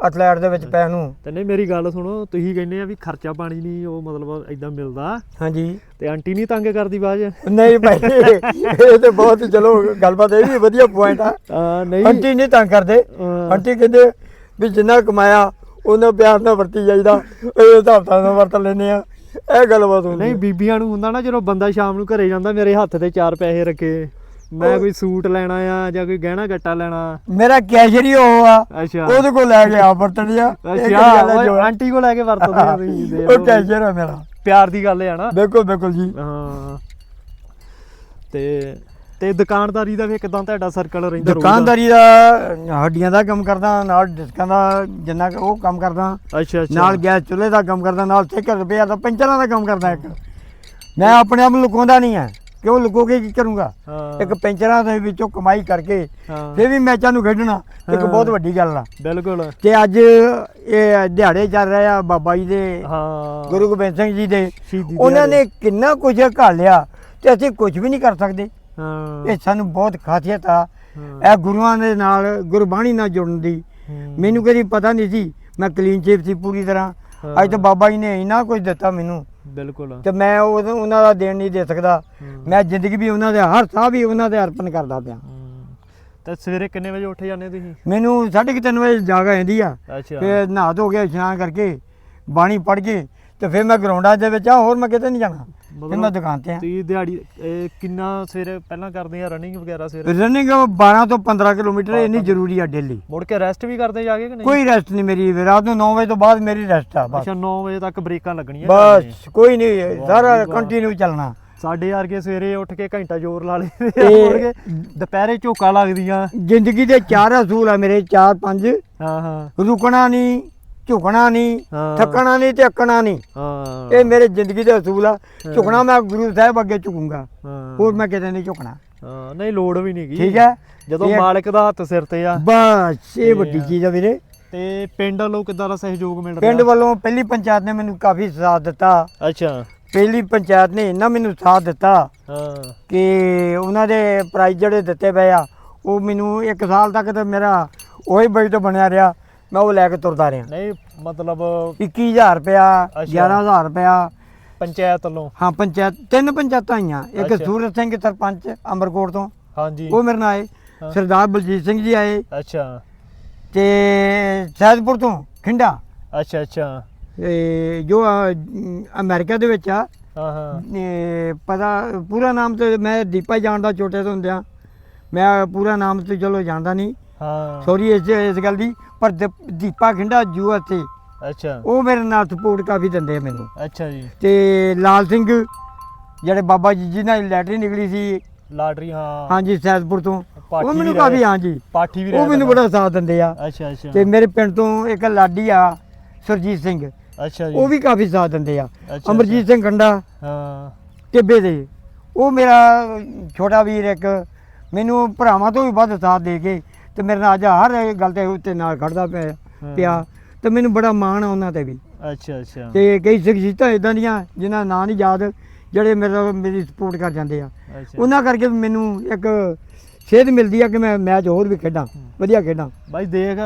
ਐਥਲੈਟ ਦੇ ਵਿੱਚ ਪੈ ਨੂੰ। ਤੇ ਨਹੀਂ ਮੇਰੀ ਗੱਲ ਸੁਣੋ ਤੁਸੀਂ ਕਹਿੰਦੇ ਆ ਵੀ ਖਰਚਾ ਪਾਣੀ ਨਹੀਂ ਉਹ ਮਤਲਬ ਇਦਾਂ ਮਿਲਦਾ। ਹਾਂਜੀ। ਤੇ ਆਂਟੀ ਨਹੀਂ ਤੰਗ ਕਰਦੀ ਬਾਅਦ ਨਹੀਂ ਭਾਈ ਇਹ ਤੇ ਬਹੁਤ ਚਲੋ ਗੱਲਬਾਤ ਇਹ ਵੀ ਵਧੀਆ ਪੁਆਇੰਟ ਆ। ਨਹੀਂ। ਆਂਟੀ ਨਹੀਂ ਤੰਗ ਕਰਦੇ। ਆਂਟੀ ਕਹਿੰਦੇ ਵੀ ਜਿੰਨਾ ਕਮਾਇਆ ਉਹਨਾਂ ਪਿਆਰ ਨਾਲ ਵਰਤੀ ਜਾਈਦਾ। ਇਹ ਹਿਸਾਬ ਨਾਲ ਵਰਤ ਲੈਨੇ ਆ। ਇਹ ਗੱਲਬਾਤ ਹੁੰਦੀ ਨਹੀਂ। ਬੀਬੀਆਂ ਨੂੰ ਹੁੰਦਾ ਨਾ ਜਦੋਂ ਬੰਦਾ ਸ਼ਾਮ ਨੂੰ ਘਰੇ ਜਾਂਦਾ ਮੇਰੇ ਹੱਥ ਤੇ ਚਾਰ ਪੈਸੇ ਰੱਖੇ। ਮੈਂ ਕੋਈ ਸੂਟ ਲੈਣਾ ਆ ਜਾਂ ਕੋਈ ਗਹਿਣਾ ਗੱਟਾ ਲੈਣਾ? ਮੇਰਾ ਕੈਸ਼ਰ ਹੀ ਉਹ ਆ ਅੱਛਾ। ਉਹਦੇ ਕੋਲ ਲੈ ਕੇ ਆ ਵਰਤਣੀ ਆ ਅੱਛਾ ਆ ਜੋ। ਆ? ਆਂਟੀ ਕੋ ਲੈ ਕੇ ਵਰਤਦੇ ਆ ਤੁਸੀਂ ਉਹ। ਕੈਸ਼ਰ ਆ ਮੇਰਾ। ਪਿਆਰ ਦੀ ਗੱਲ ਆ ਨਾ। ਬਿਲਕੁਲ ਬਿਲਕੁਲ ਜੀ। ਹਾਂ। ਤੇ ਤੇ ਦੁਕਾਨਦਾਰੀ ਦਾ ਵੀ ਕਿਦਾਂ ਤੁਹਾਡਾ ਸਰਕਲ ਰਹਿੰਦਾ ਰਹੂਗਾ? ਦੁਕਾਨਦਾਰੀ ਦਾ ਹੱਡੀਆਂ ਦਾ ਕੰਮ ਕਰਦਾ ਨਾਲ ਡਿਸਕਾਂ ਦਾ ਜਿੰਨਾ ਕੁ ਉਹ ਕੰਮ ਕਰਦਾ। ਅੱਛਾ ਅੱਛਾ। ਨਾਲ ਗੈਸ ਚੁੱਲ੍ਹੇ ਦਾ ਕੰਮ ਕਰਦਾ ਨਾਲ ਠੇਕਾ ਰੁਪਿਆ ਦਾ ਪੈਂਚਰਾਂ ਦਾ ਕੰਮ ਕਰਦਾ ਇੱਕ। ਮੈਂ ਆਪਣੇ ਆਪ ਨੂੰ ਲੁਕਾਉਂਦਾ ਨਹੀਂ ਹੈ ਕਿਉਂ ਲੁਕੋ ਕੇ ਕਰੂੰਗਾ? ਹਾਂ। ਇੱਕ ਪੈਂਚਰਾਂ ਦੇ ਵਿੱਚੋਂ ਕਮਾਈ ਕਰਕੇ ਹਾਂ। ਫਿਰ ਵੀ ਮੈਚਾਂ ਨੂੰ ਖੇਡਣਾ ਇੱਕ ਹਾਂ। ਬਹੁਤ ਵੱਡੀ ਗੱਲ ਆ। ਬਿਲਕੁਲ। ਤੇ ਅੱਜ ਇਹ ਦਿਹਾੜੇ ਚੱਲ ਰਹੇ ਆ ਬਾਬਾ ਜੀ ਦੇ ਹਾਂ। ਗੁਰੂ ਗੋਬਿੰਦ ਸਿੰਘ ਜੀ ਦੇ। ਸ਼ਹੀਦੀ ਉਹਨਾਂ ਦਿਹਾੜੇ। ਨੇ ਕਿੰਨਾ ਕੁਝ ਘਾਲਿਆ ਤੇ ਅਸੀਂ ਕੁਝ ਵੀ ਨਹੀਂ ਕਰ ਸਕਦੇ। ਹਾਂ। ਇਹ ਸਾਨੂੰ ਬਹੁਤ ਖਾਸੀਅਤ ਆ। ਹਾਂ। ਇਹ ਗੁਰੂਆਂ ਦੇ ਨਾਲ ਗੁਰਬਾਣੀ ਨਾਲ ਜੁੜਨ ਦੀ। ਹੂੰ। ਮੈਨੂੰ ਕਦੀ ਪਤਾ ਨਹੀਂ ਸੀ ਮੈਂ ਕਲੀਨ ਸ਼ੇਪ ਸੀ ਪੂਰੀ ਤਰ੍ਹਾਂ। ਹਾਂ। ਅੱਜ ਤਾਂ ਬਾਬਾ ਜੀ ਨੇ ਇੰਨਾ ਕੁਝ ਦਿੱਤਾ ਮੈਨੂੰ। ਬਿਲਕੁਲ। ਤੇ ਮੈਂ ਉਹ- ਉਹਨਾਂ ਦਾ ਦੇਣ ਨਹੀਂ ਦੇ ਸਕਦਾ। ਮੈਂ ਜ਼ਿੰਦਗੀ ਵੀ ਉਹਨਾਂ ਦੇ ਹਰ ਸਾਹ ਵੀ ਉਹਨਾਂ ਦੇ ਅਰਪਣ ਕਰਦਾ ਪਿਆ। ਤੇ ਸਵੇਰੇ ਕਿੰਨੇ ਵਜੇ ਉੱਠ ਜਾਂਦੇ ਤੁਸੀਂ? ਮੈਨੂੰ 3:30 ਵਜੇ ਜਾਗ ਆਉਂਦੀ ਆ। ਫਿਰ ਨਹਾ ਧੋ ਕੇ ਇਸ਼ਨਾਨ ਕਰਕੇ ਬਾਣੀ ਪੜ੍ਹ ਕੇ ਤੇ ਫਿਰ ਮੈਂ ਗਰਾਊਂਡਾਂ ਦੇ ਵਿੱਚ ਆ ਹੋਰ ਮੈਂ ਕਿਤੇ ਨਹੀਂ ਜਾਣਾ। ਮੈਂ ਦੁਕਾਨ ਤੇ ਆ। ਤੁਸੀਂ ਦਿਹਾੜੀ ਇਹ ਕਿੰਨਾ ਸਵੇਰੇ ਪਹਿਲਾਂ ਕਰਦੇ ਆ ਰਨਿੰਗ ਵਗੈਰਾ ਸਵੇਰੇ? ਰਨਿੰਗ 12 ਤੋਂ 15 ਕਿਲੋਮੀਟਰ ਇੰਨੀ ਜ਼ਰੂਰੀ ਆ ਡੇਲੀ ਮੁੜ ਕੇ ਰੈਸਟ ਵੀ ਕਰਦੇ ਜਾ ਕੇ ਕਿ ਨਹੀਂ? ਕੋਈ ਰੈਸਟ ਨਹੀਂ ਮੇਰੀ ਰਾਤ ਨੂੰ 9 ਵਜੇ ਤੋਂ ਬਾਅਦ ਮੇਰੀ ਰੈਸਟ ਆ ਬਸ। ਅੱਛਾ 9 ਵਜੇ ਤੱਕ ਬ੍ਰੇਕਾਂ ਲੱਗਣੀਆਂ। ਬਸ ਕੋਈ ਨਹੀਂ ਸਾਰਾ। ਕੰਟੀਨਿਊ ਚੱਲਣਾ। ਸਾਡੇ ਵਰਗੇ ਸਵੇਰੇ ਉੱਠ ਕੇ ਘੰਟਾ ਜ਼ੋਰ ਲਾ ਲੈਂਦੇ ਆ ਮੁੜ ਕੇ ਦੁਪਹਿਰੇ ਝੋਕਾ ਲੱਗਦੀਆਂ। ਜ਼ਿੰਦਗੀ ਦੇ ਚਾਰ ਅਸੂਲ ਆ ਮੇਰੇ ਚਾਰ ਪੰਜ। ਹਾਂ ਹਾਂ। ਰੁਕਣਾ ਨਹੀਂ ਝੁਕਣਾ ਨਹੀਂ ਹਾਂ। ਥੱਕਣਾ ਨਹੀਂ ਤੇ ਅੱਕਣਾ ਨਹੀਂ। ਹਾਂ। ਇਹ ਮੇਰੇ ਜ਼ਿੰਦਗੀ ਦੇ ਅਸੂਲ ਆ। ਝੁਕਣਾ ਮੈਂ ਗੁਰੂ ਸਾਹਿਬ ਅੱਗੇ ਝੁਕੂੰਗਾ। ਹਾਂ। ਹੋਰ ਮੈਂ ਕਿਤੇ ਨਹੀਂ ਝੁਕਣਾ। ਹਾਂ ਨਹੀਂ ਲੋੜ ਵੀ ਨਹੀਂ ਗਈ ਠੀਕ ਹੈ? ਜਦੋਂ ਇਹ- ਮਾਲਕ ਦਾ ਹੱਥ ਸਿਰ ਤੇ ਆ। ਬਸ ਇਹ ਵੱਡੀ। ਚੀਜ਼ ਆ ਵੀਰੇ। ਤੇ ਪਿੰਡ ਵੱਲੋਂ ਕਿੱਦਾਂ ਦਾ ਸਹਿਯੋਗ ਮਿਲ ਰਿਹਾ ਪਿੰਡ ਵੱਲੋਂ ਪਹਿਲੀ ਪੰਚਾਇਤ ਨੇ ਮੈਨੂੰ ਕਾਫੀ ਸਾਥ ਦਿੱਤਾ। ਅੱਛਾ। ਪਹਿਲੀ ਪੰਚਾਇਤ ਨੇ ਇੰਨਾ ਮੈਨੂੰ ਸਾਥ ਦਿੱਤਾ ਹਾਂ। ਕਿ ਉਹਨਾਂ ਦੇ ਪ੍ਰਾਈਜ਼ ਜਿਹੜੇ ਦਿੱਤੇ ਪਏ ਆ ਉਹ ਮੈਨੂੰ ਇੱਕ ਸਾਲ ਤੱਕ ਤਾਂ ਮੇਰਾ ਉਹੀ ਬਜਟ ਬਣਿਆ ਰਿਹਾ। ਮੈਂ ਉਹ ਲੈ ਕੇ ਤੁਰਦਾ ਰਿਹਾ। ਨਹੀਂ ਮਤਲਬ 21000 ਰੁਪਇਆ ਅੱਛਾ। 11000 ਰੁਪਇਆ। ਪੰਚਾਇਤ ਵੱਲੋਂ? ਹਾਂ ਪੰਚਾਇਤ ਤਿੰਨ ਪੰਚਾਇਤਾਂ ਆਈਆਂ। ਇੱਕ। ਸੂਰਤ ਸਿੰਘ ਸਰਪੰਚ ਅੰਬਰਕੋਟ ਤੋਂ। ਹਾਂਜੀ। ਉਹ ਮੇਰੇ ਨਾਲ ਆਏ। ਸਰਦਾਰ ਬਲਜੀਤ ਸਿੰਘ ਜੀ ਆਏ। ਅੱਛਾ। ਤੇ ਸਹਿਦਪੁਰ ਤੋਂ ਖਿੰਡਾ। ਅੱਛਾ ਅੱਛਾ। ਇਹ ਜੋ ਅਮਰੀਕਾ ਦੇ ਵਿੱਚ ਆ। ਹਾਂ ਹਾਂ। ਪਤਾ ਪੂਰਾ ਨਾਮ ਤੇ ਮੈਂ ਦੀਪਾ ਜਾਣਦਾ ਛੋਟੇ ਤੋਂ ਹੁੰਦਿਆਂ। ਮੈਂ ਪੂਰਾ ਨਾਮ ਤੇ ਚਲੋ ਜਾਣਦਾ ਨਹੀਂ। ਹਾਂ। ਸੌਰੀ ਇਸ ਇਸ ਗੱਲ ਦੀ। ਪਰ ਦੀਪ- ਦੀਪਾ ਖਿੰਡਾ ਜੂ ਅਤੇ ਅੱਛਾ। ਉਹ ਮੇਰੇ ਨਾਲ ਸਪੋਰਟ ਕਾਫੀ ਦਿੰਦੇ ਆ ਮੈਨੂੰ। ਅੱਛਾ ਜੀ। ਤੇ ਲਾਲ ਸਿੰਘ ਜਿਹੜੇ ਬਾਬਾ ਜੀ ਜਿਹਨਾਂ ਦੀ ਲੈਟਰੀ ਨਿਕਲੀ ਸੀ। ਲਾਟਰੀ ਹਾਂ। ਹਾਂਜੀ ਸੈਦਪੁਰ ਤੋਂ। ਪਾਠੀ ਉਹ ਵੀ ਮੈਨੂੰ ਰਹੇ। ਕਾਫੀ ਹਾਂਜੀ। ਪਾਠੀ ਵੀ ਉਹ ਮੈਨੂੰ ਬੜਾ ਸਾਥ ਦਿੰਦੇ ਆ। ਅੱਛਾ ਅੱਛਾ। ਤੇ ਮੇਰੇ ਪਿੰਡ ਤੋਂ ਇੱਕ ਲਾਡੀ ਆ ਸਰਜੀਤ ਸਿੰਘ। ਅੱਛਾ ਜੀ। ਉਹ ਵੀ ਕਾਫੀ ਸਾਥ ਦਿੰਦੇ ਆ। ਅੱਛਾ, ਅਮਰਜੀਤ ਸਿੰਘ ਗੰਡਾ ਹਾਂ। ਟਿੱਬੇ ਦੇ। ਉਹ ਮੇਰਾ ਛੋਟਾ ਵੀਰ ਇੱਕ ਮੈਨੂੰ ਭਰਾਵਾਂ ਤੋਂ ਵੀ ਵੱਧ ਸਾਥ ਦੇ ਕੇ ਤੇ ਮੇਰੇ ਨਾਲ ਅੱਜ ਹਰ ਗੱਲ ਤੇ ਉੱਤੇ ਨਾਲ ਖੜਦਾ ਪਿਆ। ਪਿਆ। ਤੇ ਮੈਨੂੰ ਬੜਾ ਮਾਣ ਆ ਉਹਨਾਂ ਤੇ ਵੀ। ਅੱਛਾ ਅੱਛਾ। ਤੇ ਕਈ ਸ਼ਖਸੀਅਤਾਂ ਇਦਾਂ ਦੀਆਂ ਜਿਨ੍ਹਾਂ ਦਾ ਨਾਂ ਨਹੀਂ ਯਾਦ ਜਿਹੜੇ ਮੇਰਾ ਮੇਰੀ ਸਪੋਰਟ ਕਰ ਜਾਂਦੇ ਆ। ਉਹਨਾਂ ਕਰਕੇ ਮੈਨੂੰ ਇੱਕ ਸੇਧ ਮਿਲਦੀ ਆ ਕਿ ਮੈਂ ਮੈਚ ਹੋਰ ਵੀ ਖੇਡਾਂ ਵਧੀਆ ਖੇਡਾਂ। ਬਾਈ ਦੇਖ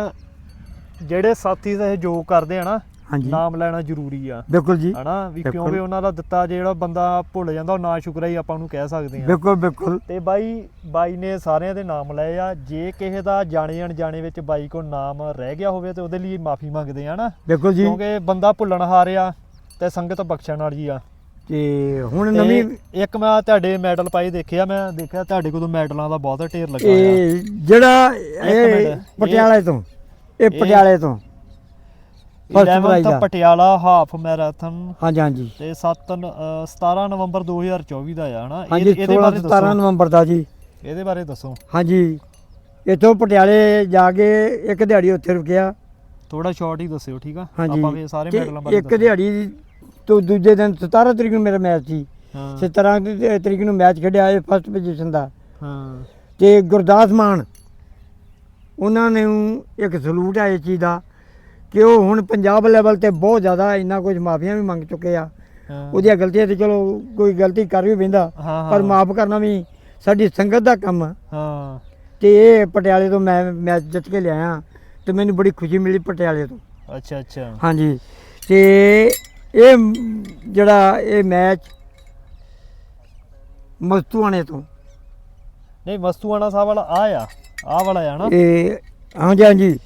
ਜਿਹੜੇ ਸਾਥੀ ਸਹਿਯੋਗ ਕਰਦੇ ਆ ਨਾ ਹਾਂਜੀ। ਨਾਮ ਲੈਣਾ ਜ਼ਰੂਰੀ ਆ। ਬਿਲਕੁਲ ਜੀ। ਹਨਾ? ਵੀ ਬਿਲਕੁਲ। ਕਿਉਂਕਿ ਉਹਨਾਂ ਦਾ ਦਿੱਤਾ ਜਿਹੜਾ ਬੰਦਾ ਭੁੱਲ ਜਾਂਦਾ ਉਹ ਨਾ ਸ਼ੁਕਰਾ ਹੀ ਆਪਾਂ ਨੂੰ ਕਹਿ ਸਕਦੇ ਆ। ਬਿਲਕੁਲ ਬਿਲਕੁਲ। ਤੇ ਬਾਈ ਬਾਈ ਨੇ ਸਾਰਿਆਂ ਦੇ ਨਾਮ ਲਏ ਆ। ਜੇ ਕਿਸੇ ਦਾ ਜਾਣੇ ਅਣਜਾਣੇ ਵਿੱਚ ਬਾਈ ਕੋ ਨਾਮ ਰਹਿ ਗਿਆ ਹੋਵੇ ਤੇ ਉਹਦੇ ਲਈ ਮਾਫੀ ਮੰਗਦੇ ਆ ਨਾ ਬਿਲਕੁਲ ਜੀ। ਕਿਉਂਕਿ ਬੰਦਾ ਭੁੱਲਣ ਹਾਰਿਆ ਤੇ ਸੰਗਤ ਬਖਸ਼ਣ ਵਾਲੀ ਆ। ਤੇ ਹੁਣ ਤੇ ਨਵੀਂ ਇੱਕ ਮੈਂ ਤੁਹਾਡੇ ਮੈਡਲ ਪਾਈ ਦੇਖਿਆ ਮੈਂ ਦੇਖਿਆ ਤੁਹਾਡੇ ਕੋਲ ਮੈਡਲਾਂ ਦਾ ਬਹੁਤ ਢੇਰ ਲੱਗਾ ਹੋਇਆ ਇਹ ਜਿਹੜਾ ਇਹ ਮਿੰਟ, ਪਟਿਆਲੇ ਤੋਂ ਇਹ- ਪਟਿਆਲੇ ਤੋਂ। First prize 11th ਆ। Patiala half marathon. ਹਾਂਜੀ ਹਾਂਜੀ। ਤੇ 7 17 ਨਵੰਬਰ 2024 ਦਾ ਆ ਹਨਾ? ਇਹ- ਹਾਂਜੀ ਇਹਦੇ 16 ਬਾਰੇ 17 ਦੱਸੋ। ਨਵੰਬਰ ਦਾ ਜੀ। ਇਹਦੇ ਬਾਰੇ ਦੱਸੋ। ਹਾਂਜੀ। ਇੱਥੋਂ ਪਟਿਆਲੇ ਜਾ ਕੇ ਇੱਕ ਦਿਹਾੜੀ ਉੱਥੇ ਰੁਕਿਆ। ਥੋੜਾ ਸ਼ਾਰਟ ਹੀ ਦੱਸਿਓ ਠੀਕ ਆ? ਹਾਂਜੀ। ਆਪਾਂ ਵੀ ਸਾਰੇ ਤੇ ਮੈਡਲਾਂ ਬਾਰੇ ਇੱਕ ਦੱਸੋ। ਦਿਹਾੜੀ ਤੋਂ ਦੂਜੇ ਦਿਨ 17 ਤਰੀਕ ਨੂੰ ਮੇਰਾ ਮੈਚ ਸੀ। ਹਾਂ। 17 ਦੀ ਤਰੀਕ ਨੂੰ ਮੈਚ ਖੇਡਿਆ ਇਹ ਫਸਟ ਪੋਜੀਸ਼ਨ ਦਾ। ਹਾਂ। ਤੇ ਗੁਰਦਾਸ ਮਾਨ ਉਹਨਾਂ ਨੇ ਇੱਕ ਸਲੂਟ ਆ ਚੀਜ਼ ਦਾ। ਕਿ ਉਹ ਹੁਣ ਪੰਜਾਬ ਲੈਵਲ ਤੇ ਬਹੁਤ ਜ਼ਿਆਦਾ ਇੰਨਾ ਕੁਝ ਮਾਫੀਆਂ ਵੀ ਮੰਗ ਚੁੱਕੇ ਆ। ਉਹਦੀਆਂ ਗਲਤੀਆਂ ਤੇ ਚਲੋ ਕੋਈ ਗਲਤੀ ਕਰ ਵੀ ਬੈਂਦਾ ਪਰ। ਮਾਫ ਕਰਨਾ ਵੀ ਸਾਡੀ ਸੰਗਤ ਦਾ ਕੰਮ ਆ। ਹਾਂ। ਤੇ ਇਹ ਪਟਿਆਲੇ ਤੋਂ ਮੈਂ ਮੈਚ ਜਿੱਤ ਕੇ ਲਿਆਇਆ ਤੇ ਮੈਨੂੰ ਬੜੀ ਖੁਸ਼ੀ ਮਿਲੀ ਪਟਿਆਲੇ ਤੋਂ। ਅੱਛਾ ਅੱਛਾ। ਹਾਂਜੀ। ਤੇ ਇਹ ਜਿਹੜਾ ਇਹ ਮੈਚ ਮਸਤੂਆਣੇ ਤੋਂ। ਨਹੀਂ ਵਸਤੂਆਣਾ ਸਾਹਿਬ ਵਾਲਾ ਆ ਆ ਆ ਵਾਲਾ ਆ ਨਾ? ਇਹ ਹਾਂਜੀ ਹਾਂਜੀ।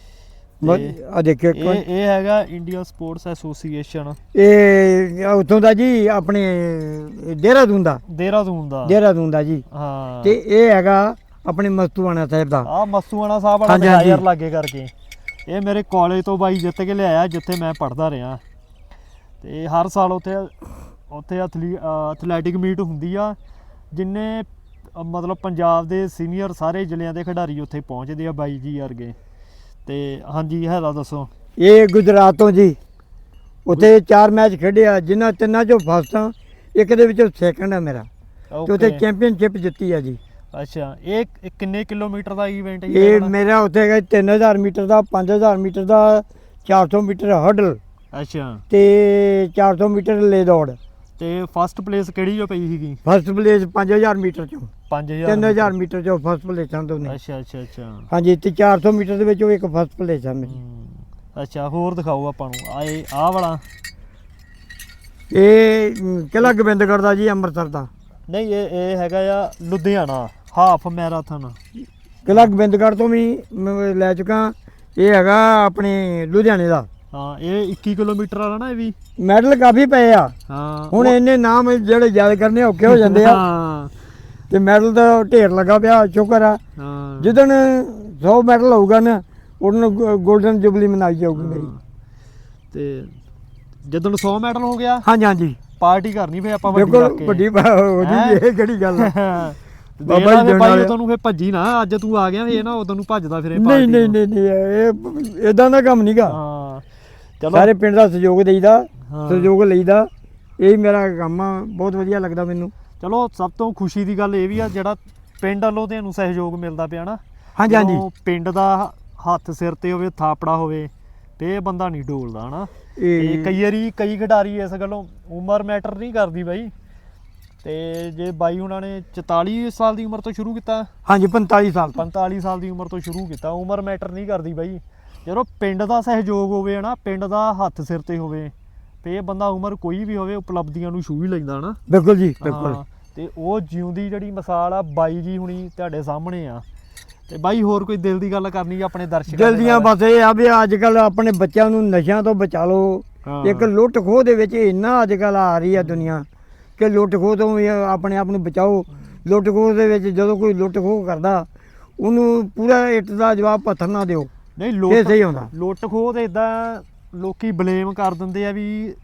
ਆ ਦੇਖਿਓ ਇੱਕ ਇਹ ਵਾਰ। ਇਹ ਹੈਗਾ ਇੰਡੀਆ ਸਪੋਰਟਸ ਐਸੋਸੀਏਸ਼ਨ। ਇਹ ਉੱਥੋਂ ਦਾ ਜੀ ਆਪਣੇ ਦੇਹਰਾਦੂਨ ਦਾ। ਦੇਹਰਾਦੂਨ ਦਾ। ਦੇਹਰਾਦੂਨ ਦਾ ਜੀ। ਹਾਂ। ਤੇ ਇਹ ਹੈਗਾ ਆਪਣੇ ਮਸਤੂਆਣਾ ਸਾਹਿਬ ਦਾ। ਆ ਮਸਤੂਆਣਾ ਸਾਹਿਬ ਵਾਲਾ ਹਾਂਜੀ, ਹਾਂਜੀ। ਲਾਗੇ ਕਰਕੇ। ਇਹ ਮੇਰੇ ਕਾਲਜ ਤੋਂ ਬਾਈ ਜਿੱਤ ਕੇ ਲਿਆਇਆ ਜਿੱਥੇ ਮੈਂ ਪੜਦਾ ਰਿਹਾ। ਤੇ ਹਰ ਸਾਲ ਉੱਥੇ ਉੱਥੇ ਐਥਲੀ ਐਥਲੈਟਿਕ ਮੀਟ ਹੁੰਦੀ ਆ ਜਿੰਨੇ ਅ, ਮਤਲਬ ਪੰਜਾਬ ਦੇ ਸੀਨੀਅਰ ਸਾਰੇ ਜ਼ਿਲ੍ਹਿਆਂ ਦੇ ਖਿਡਾਰੀ ਉੱਥੇ ਪਹੁੰਚਦੇ ਆ ਬਾਈ ਜੀ ਵਰਗੇ। ਤੇ ਹਾਂਜੀ ਹੈਦਾ ਦੱਸੋ। ਇਹ ਗੁਜਰਾਤ ਤੋਂ ਜੀ। ਉੱਥੇ ਚਾਰ ਮੈਚ ਖੇਡਿਆ ਜਿਨ੍ਹਾਂ ਤਿੰਨਾਂ ਚੋਂ ਫਸਟ ਆ ਇੱਕ ਦੇ ਵਿੱਚੋਂ ਸੈਕੰਡ ਆ ਮੇਰਾ। ਤੇ ਉੱਥੇ ਚੈਂਪੀਅਨਸ਼ਿਪ ਜਿੱਤੀ ਆ ਜੀ। ਅੱਛਾ ਇਹ ਇਹ ਕਿੰਨੇ ਕਿਲੋਮੀਟਰ ਦਾ ਇਵੈਂਟ ਹੈ ਇਹ ਮੇਰਾ ਉੱਥੇ ਹੈਗਾ 3000 ਮੀਟਰ ਦਾ 5000 ਮੀਟਰ ਦਾ 400 ਮੀਟਰ ਹਰਡਲ ਅੱਛਾ। ਤੇ 400 ਮੀਟਰ ਲੈ ਦੌੜ। ਤੇ ਫਸਟ ਪਲੇਸ ਕਿਹੜੀ ਜੋ ਪਈ ਸੀਗੀ? ਫਸਟ ਪਲੇਸ 5000 ਮੀਟਰ ਚੋਂ। 5000 3000 ਮੀਟਰ। ਚੋਂ ਫਸਟ ਪਲੇਸ ਆ ਦੋਨੇ ਅੱਛਾ ਅੱਛਾ ਅੱਛਾ। ਹਾਂਜੀ ਤੇ 400 ਮੀਟਰ ਦੇ ਵਿੱਚੋਂ ਇੱਕ ਫਸਟ ਪਲੇਸ ਆ ਮੇਰੀ। ਅੱਛਾ ਹੋਰ ਦਿਖਾਓ ਆਪਾਂ ਨੂੰ। ਆਏ ਆਹ ਵਾਲਾ। ਇਹ ਮ, ਕਿਲ੍ਹਾ ਗੋਬਿੰਦਗੜ੍ਹ ਦਾ ਜੀ ਅੰਮ੍ਰਿਤਸਰ ਦਾ। ਨਹੀਂ ਇਹ ਇਹ ਹੈਗਾ ਆ ਲੁਧਿਆਣਾ ਹਾਫ ਮੈਰਾਥਨ। ਕਿਲ੍ਹਾ ਗੋਬਿੰਦਗੜ੍ਹ ਤੋਂ ਵੀ ਮੈਂ ਲੈ ਚੁੱਕਾ। ਇਹ ਹੈਗਾ ਆਪਣੇ ਲੁਧਿਆਣੇ ਦਾ। ਹਾਂ ਇਹ 21 ਕਿਲੋਮੀਟਰ ਵਾਲਾ ਨਾ ਇਹ ਵੀ। ਮੈਡਲ ਕਾਫੀ ਪਏ ਆ। ਹਾਂ ਹੁਣ ਇੰਨੇ ਨਾਮ ਜਿਹੜੇ ਯਾਦ ਕਰਨੇ ਔਖੇ ਹੋ ਜਾਂਦੇ ਆ। ਹਾਂ। ਤੇ ਮੈਡਲ ਦਾ ਢੇਰ ਲੱਗਾ ਪਿਆ ਸ਼ੁਕਰ ਆ। ਹਾਂ। ਜਿੱਦਣ 100 ਮੈਡਲ ਹੋਊਗਾ ਨਾ ਉਹਨਾਂ 골ਡਨ ਜੁਬਲੀ ਮਨਾਈ ਜਾਊਗੀ ਮੇਰੀ। ਤੇ ਜਦੋਂ 100 ਮੈਡਲ ਹੋ ਗਿਆ ਹਾਂਜੀ ਹਾਂਜੀ। ਪਾਰਟੀ ਕਰਨੀ ਫੇ ਆਪਾਂ ਵੱਡੀ ਬਿਲਕੁਲ ਕਰਕੇ ਵੱਡੀ ਹੋ? ਜੀ ਹੈਂ? ਇਹ ਕਿਹੜੀ ਗੱਲ ਆ? ਬਾਬਾ ਜੀ ਭਾਈ। ਉਦੋਂ ਨੂੰ ਫੇ ਭੱਜੀ ਨਾ ਅੱਜ ਤੂੰ ਆ ਗਿਆ ਫੇ ਨਾ ਉਦੋਂ ਨੂੰ ਭੱਜਦਾ ਫਿਰੇ ਪਾਰਟੀ ਨਹੀਂ। ਨਹੀਂ ਨਹੀਂ ਇਹ ਇਦਾਂ ਦਾ ਕੰਮ ਨਹੀਂਗਾ ਹਾਂ ਚਲੋ। ਸਾਰੇ ਪਿੰਡ ਦਾ ਸਹਿਯੋਗ ਦੇਈਦਾ ਹਾਂ। ਸਹਿਯੋਗ ਲਈਦਾ। ਇਹ ਮੇਰਾ ਕੰਮ ਆ ਬਹੁਤ ਵਧੀਆ ਲੱਗਦਾ ਮੈਨੂੰ। ਚਲੋ ਸਭ ਤੋਂ ਖੁਸ਼ੀ ਦੀ ਗੱਲ ਇਹ ਵੀ ਆ ਜਿਹੜਾ ਪਿੰਡ ਵੱਲੋਂ ਤੁਹਾਨੂੰ ਸਹਿਯੋਗ ਮਿਲਦਾ ਪਿਆ ਨਾ। ਹਾਂਜੀ ਹਾਂਜੀ। ਜਦੋਂ ਪਿੰਡ ਦਾ ਹੱਥ ਸਿਰ ਤੇ ਹੋਵੇ ਥਾਪੜਾ ਹੋਵੇ ਤੇ ਇਹ ਬੰਦਾ ਨਹੀਂ ਡੋਲਦਾ ਹਨਾ? ਤੇ ਇਹ ਕਈ ਵਾਰੀ ਕਈ ਖਿਡਾਰੀ ਇਸ ਗੱਲੋਂ ਉਮਰ ਮੈਟਰ ਨਹੀਂ ਕਰਦੀ ਬਾਈ। ਤੇ ਜੇ ਬਾਈ ਉਹਨਾਂ ਨੇ 44 ਸਾਲ ਦੀ ਉਮਰ ਤੋਂ ਸ਼ੁਰੂ ਕੀਤਾ। ਹਾਂਜੀ 45 ਸਾਲ ਤੋਂ। 45 ਸਾਲ ਦੀ ਉਮਰ ਤੋਂ ਸ਼ੁਰੂ ਕੀਤਾ ਉਮਰ ਮੈਟਰ ਨਹੀਂ ਕਰਦੀ ਬਾਈ। ਜਦੋਂ ਪਿੰਡ ਦਾ ਸਹਿਯੋਗ ਹੋਵੇ ਨਾ ਪਿੰਡ ਦਾ ਹੱਥ ਸਿਰ ਤੇ ਹੋਵੇ ਤੇ ਇਹ ਬੰਦਾ ਉਮਰ ਕੋਈ ਵੀ ਹੋਵੇ ਉਪਲਬਧੀਆਂ ਨੂੰ ਛੂ ਹੀ ਲੈਂਦਾ ਨਾ ਬਿਲਕੁਲ ਜੀ ਬਿਲਕੁਲ। ਤੇ ਉਹ ਜਿਉਂਦੀ ਜਿਹੜੀ ਮਿਸਾਲ ਆ ਬਾਈ ਜੀ ਹੁਣੀ ਤੁਹਾਡੇ ਸਾਹਮਣੇ ਆ। ਤੇ ਬਾਈ ਹੋਰ ਕੋਈ ਦਿਲ ਦੀ ਗੱਲ ਕਰਨੀ ਆ ਆਪਣੇ ਦਰਸ਼ਕਾਂ ਦੇ ਜਲਦੀਆਂ ਨਾਲ? ਬਸ ਇਹ ਆ ਵੀ ਅੱਜ ਕੱਲ ਆਪਣੇ ਬੱਚਿਆਂ ਨੂੰ ਨਸ਼ਿਆਂ ਤੋਂ ਬਚਾ ਲਓ। ਇੱਕ ਲੁੱਟ ਖੋਹ ਦੇ ਵਿੱਚ ਇੰਨਾ ਅੱਜ ਕੱਲ ਆ ਰਹੀ ਆ ਦੁਨੀਆ ਕਿ ਲੁੱਟ ਖੋਹ ਤੋਂ ਆਪਣੇ ਆਪ ਨੂੰ ਬਚਾਓ। ਲੁੱਟ ਖੋਹ ਦੇ ਵਿੱਚ ਜਦੋਂ ਕੋਈ ਲੁੱਟ ਖੋਹ ਕਰਦਾ ਉਹਨੂੰ ਪੂਰਾ ਇੱਟ ਦਾ ਜਵਾਬ ਪੱਥਰ ਨਾ ਦਿਓ। ਨਹੀਂ ਲੁੱਟ ਸਹੀ ਹੁੰਦਾ। ਲੁੱਟ ਖੋਹ ਤੇ ਇਦਾਂ ਲੋਕੀ ਬਲੇਮ ਕਰ ਦਿੰਦੇ ਆ ਵੀ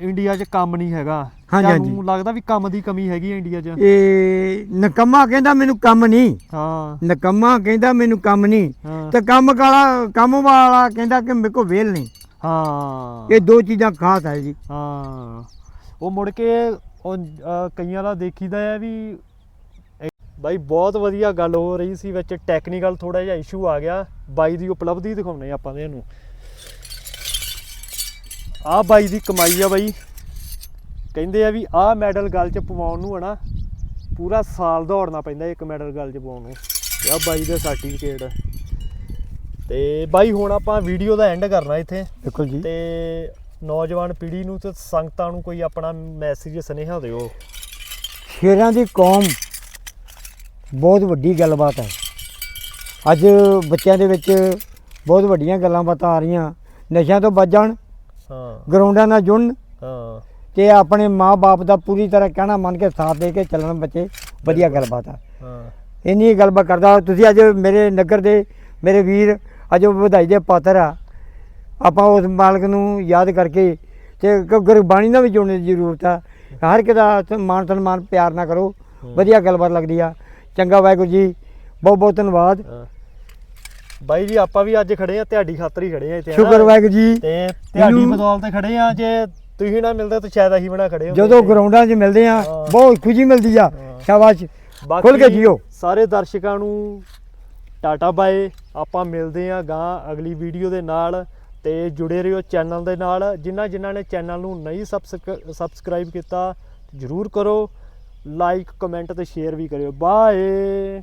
ਇੰਡੀਆ 'ਚ ਕੰਮ ਨਹੀਂ ਹੈਗਾ। ਹਾਂਜੀ, ਹਾਂਜੀ। ਤੁਹਾਨੂੰ ਲੱਗਦਾ ਵੀ ਕੰਮ ਦੀ ਕਮੀ ਹੈਗੀ ਹੈ ਇੰਡੀਆ 'ਚ। ਇਹ ਨਕਮਾ ਕਹਿੰਦਾ ਮੈਨੂੰ ਕੰਮ ਨਹੀਂ ਹਾਂ। ਨਕਮਾ ਕਹਿੰਦਾ ਮੈਨੂੰ ਕੰਮ ਨਹੀਂ ਹਾਂ। ਤੇ ਕੰਮ ਕਾਲਾ ਕੰਮ ਵਾਲਾ ਕਹਿੰਦਾ ਕਿ ਮੇਰੇ ਕੋਲ ਵੇਲ ਨਹੀਂ। ਹਾਂ। ਇਹ ਦੋ ਚੀਜ਼ਾਂ ਖਾਸ ਹੈ ਜੀ। ਹਾਂ। ਉਹ ਮੁੜ ਕੇ ਉਹ ਅਹ, ਕਈਆਂ ਦਾ ਦੇਖੀਦਾ ਹੈ ਵੀ ਇਹ- ਬਾਈ ਬਹੁਤ ਵਧੀਆ ਗੱਲ ਹੋ ਰਹੀ ਸੀ ਵਿੱਚ ਟੈਕਨੀਕਲ ਥੋੜਾ ਜਿਹਾ ਇਸ਼ੂ ਆ ਗਿਆ। ਬਾਈ ਦੀ ਉਪਲਬਧੀ ਦਿਖਾਉਣੇ ਆਪਾਂ ਇਹਨੂੰ। ਆਹ ਬਾਈ ਦੀ ਕਮਾਈ ਆ ਬਾਈ। ਕਹਿੰਦੇ ਆ ਵੀ ਆਹ ਮੈਡਲ ਗੱਲ 'ਚ ਪਵਾਉਣ ਨੂੰ ਹਨਾ ਪੂਰਾ ਸਾਲ ਦੌੜਨਾ ਪੈਂਦਾ ਇੱਕ ਮੈਡਲ ਗੱਲ 'ਚ ਪਾਉਣ ਨੂੰ। ਆਹ ਬਾਈ ਦੇ ਸਰਟੀਫਿਕੇਟ ਤੇ ਬਾਈ ਹੁਣ ਆਪਾਂ ਵੀਡੀਓ ਦਾ ਐਂਡ ਕਰਨਾ ਇੱਥੇ। ਬਿਲਕੁਲ ਜੀ। ਤੇ ਨੌਜਵਾਨ ਪੀੜ੍ਹੀ ਨੂੰ ਤੇ ਸੰਗਤਾਂ ਨੂੰ ਕੋਈ ਆਪਣਾ ਮੈਸੇਜ ਸੁਨੇਹਾ ਦਿਓ। ਸ਼ੇਰਾਂ ਦੀ ਕੌਮ ਬਹੁਤ ਵੱਡੀ ਗੱਲਬਾਤ ਹੈ। ਅੱਜ ਬੱਚਿਆਂ ਦੇ ਵਿੱਚ ਬਹੁਤ ਵੱਡੀਆਂ ਗੱਲਾਂ ਬਾਤਾਂ ਆ ਰਹੀਆਂ। ਨਸ਼ਿਆਂ ਤੋਂ ਬਚ ਜਾਣ ਹਾਂ। ਗਰਾਊਂਡਾਂ ਨਾਲ ਜੁੜਨ ਹਾਂ। ਤੇ ਆਪਣੇ ਮਾਪੇ ਦਾ ਪੂਰੀ ਤਰ੍ਹਾਂ ਕਹਿਣਾ ਮੰਨ ਕੇ ਸਾਥ ਦੇ ਕੇ ਚੱਲਣ ਬੱਚੇ ਵਧੀਆ ਗੱਲਬਾਤ ਆ। ਹਾਂ। ਇੰਨੀ ਗੱਲਬਾਤ ਕਰਦਾ ਤੁਸੀਂ ਅੱਜ ਮੇਰੇ ਨਗਰ ਦੇ ਮੇਰੇ ਵੀਰ ਅੱਜ ਉਹ ਵਧਾਈ ਦੇ ਪਾਤਰ ਆ। ਆਪਾਂ ਉਸ ਮਾਲਕ ਨੂੰ ਯਾਦ ਕਰਕੇ ਤੇ ਗੁਰਬਾਣੀ ਨਾਲ ਵੀ ਜੁੜਨ ਦੀ ਜ਼ਰੂਰਤ ਆ। ਹਰ ਇੱਕ ਦਾ ਮਾਣ ਸਨਮਾਨ ਪਿਆਰ ਨਾ ਕਰੋ। ਵਧੀਆ ਗੱਲਬਾਤ ਲੱਗਦੀ ਆ। ਚੰਗਾ ਵਾਹਿਗੁਰੂ ਜੀ ਬਹੁਤ ਬਹੁਤ ਧੰਨਵਾਦ। ਬਾਈ ਜੀ ਆਪਾਂ ਵੀ ਅੱਜ ਖੜੇ ਆ ਤੁਹਾਡੀ ਖਾਤਰ ਹੀ ਖੜੇ ਆ ਇੱਥੇ? ਸ਼ੁਕਰ ਵਾਹਿਗੁਰੂ ਜੀ। ਤੇ ਤੁਹਾਡੀ ਬਦੌਲਤ ਖੜੇ ਆ ਜੇ ਤੁਸੀਂ ਨਾ ਮਿਲਦੇ ਤਾਂ ਸ਼ਾਇਦ ਅਸੀਂ ਬਣਾ ਖੜੇ ਹੁੰਦੇ। ਜਦੋਂ। ਗਰਾਊਂਡਾਂ 'ਚ ਮਿਲਦੇ ਆ ਹਾਂ। ਬਹੁਤ ਖੁਸ਼ੀ ਮਿਲਦੀ ਆ। ਹਾਂ। ਸ਼ਾਬਾਸ਼। ਖੁੱਲ ਕੇ ਜੀਓ। ਸਾਰੇ ਦਰਸ਼ਕਾਂ ਨੂੰ ਟਾਟਾ ਬਾਏ। ਆਪਾਂ ਮਿਲਦੇ ਆ ਗਾਂ ਅਗਲੀ ਵੀਡੀਓ ਦੇ ਨਾਲ ਤੇ ਜੁੜੇ ਰਹੋ ਚੈਨਲ ਦੇ ਨਾਲ। ਜਿਨ੍ਹਾਂ ਜਿਨ੍ਹਾਂ ਨੇ ਚੈਨਲ ਨੂੰ ਨਹੀਂ ਸਬਸਕ੍ਰਾਈਬ ਕੀਤਾ ਜਰੂਰ ਕਰੋ। ਲਾਈਕ ਕਮੈਂਟ ਤੇ ਸ਼ੇਅਰ ਵੀ ਕਰਿਓ। ਬਾਏ।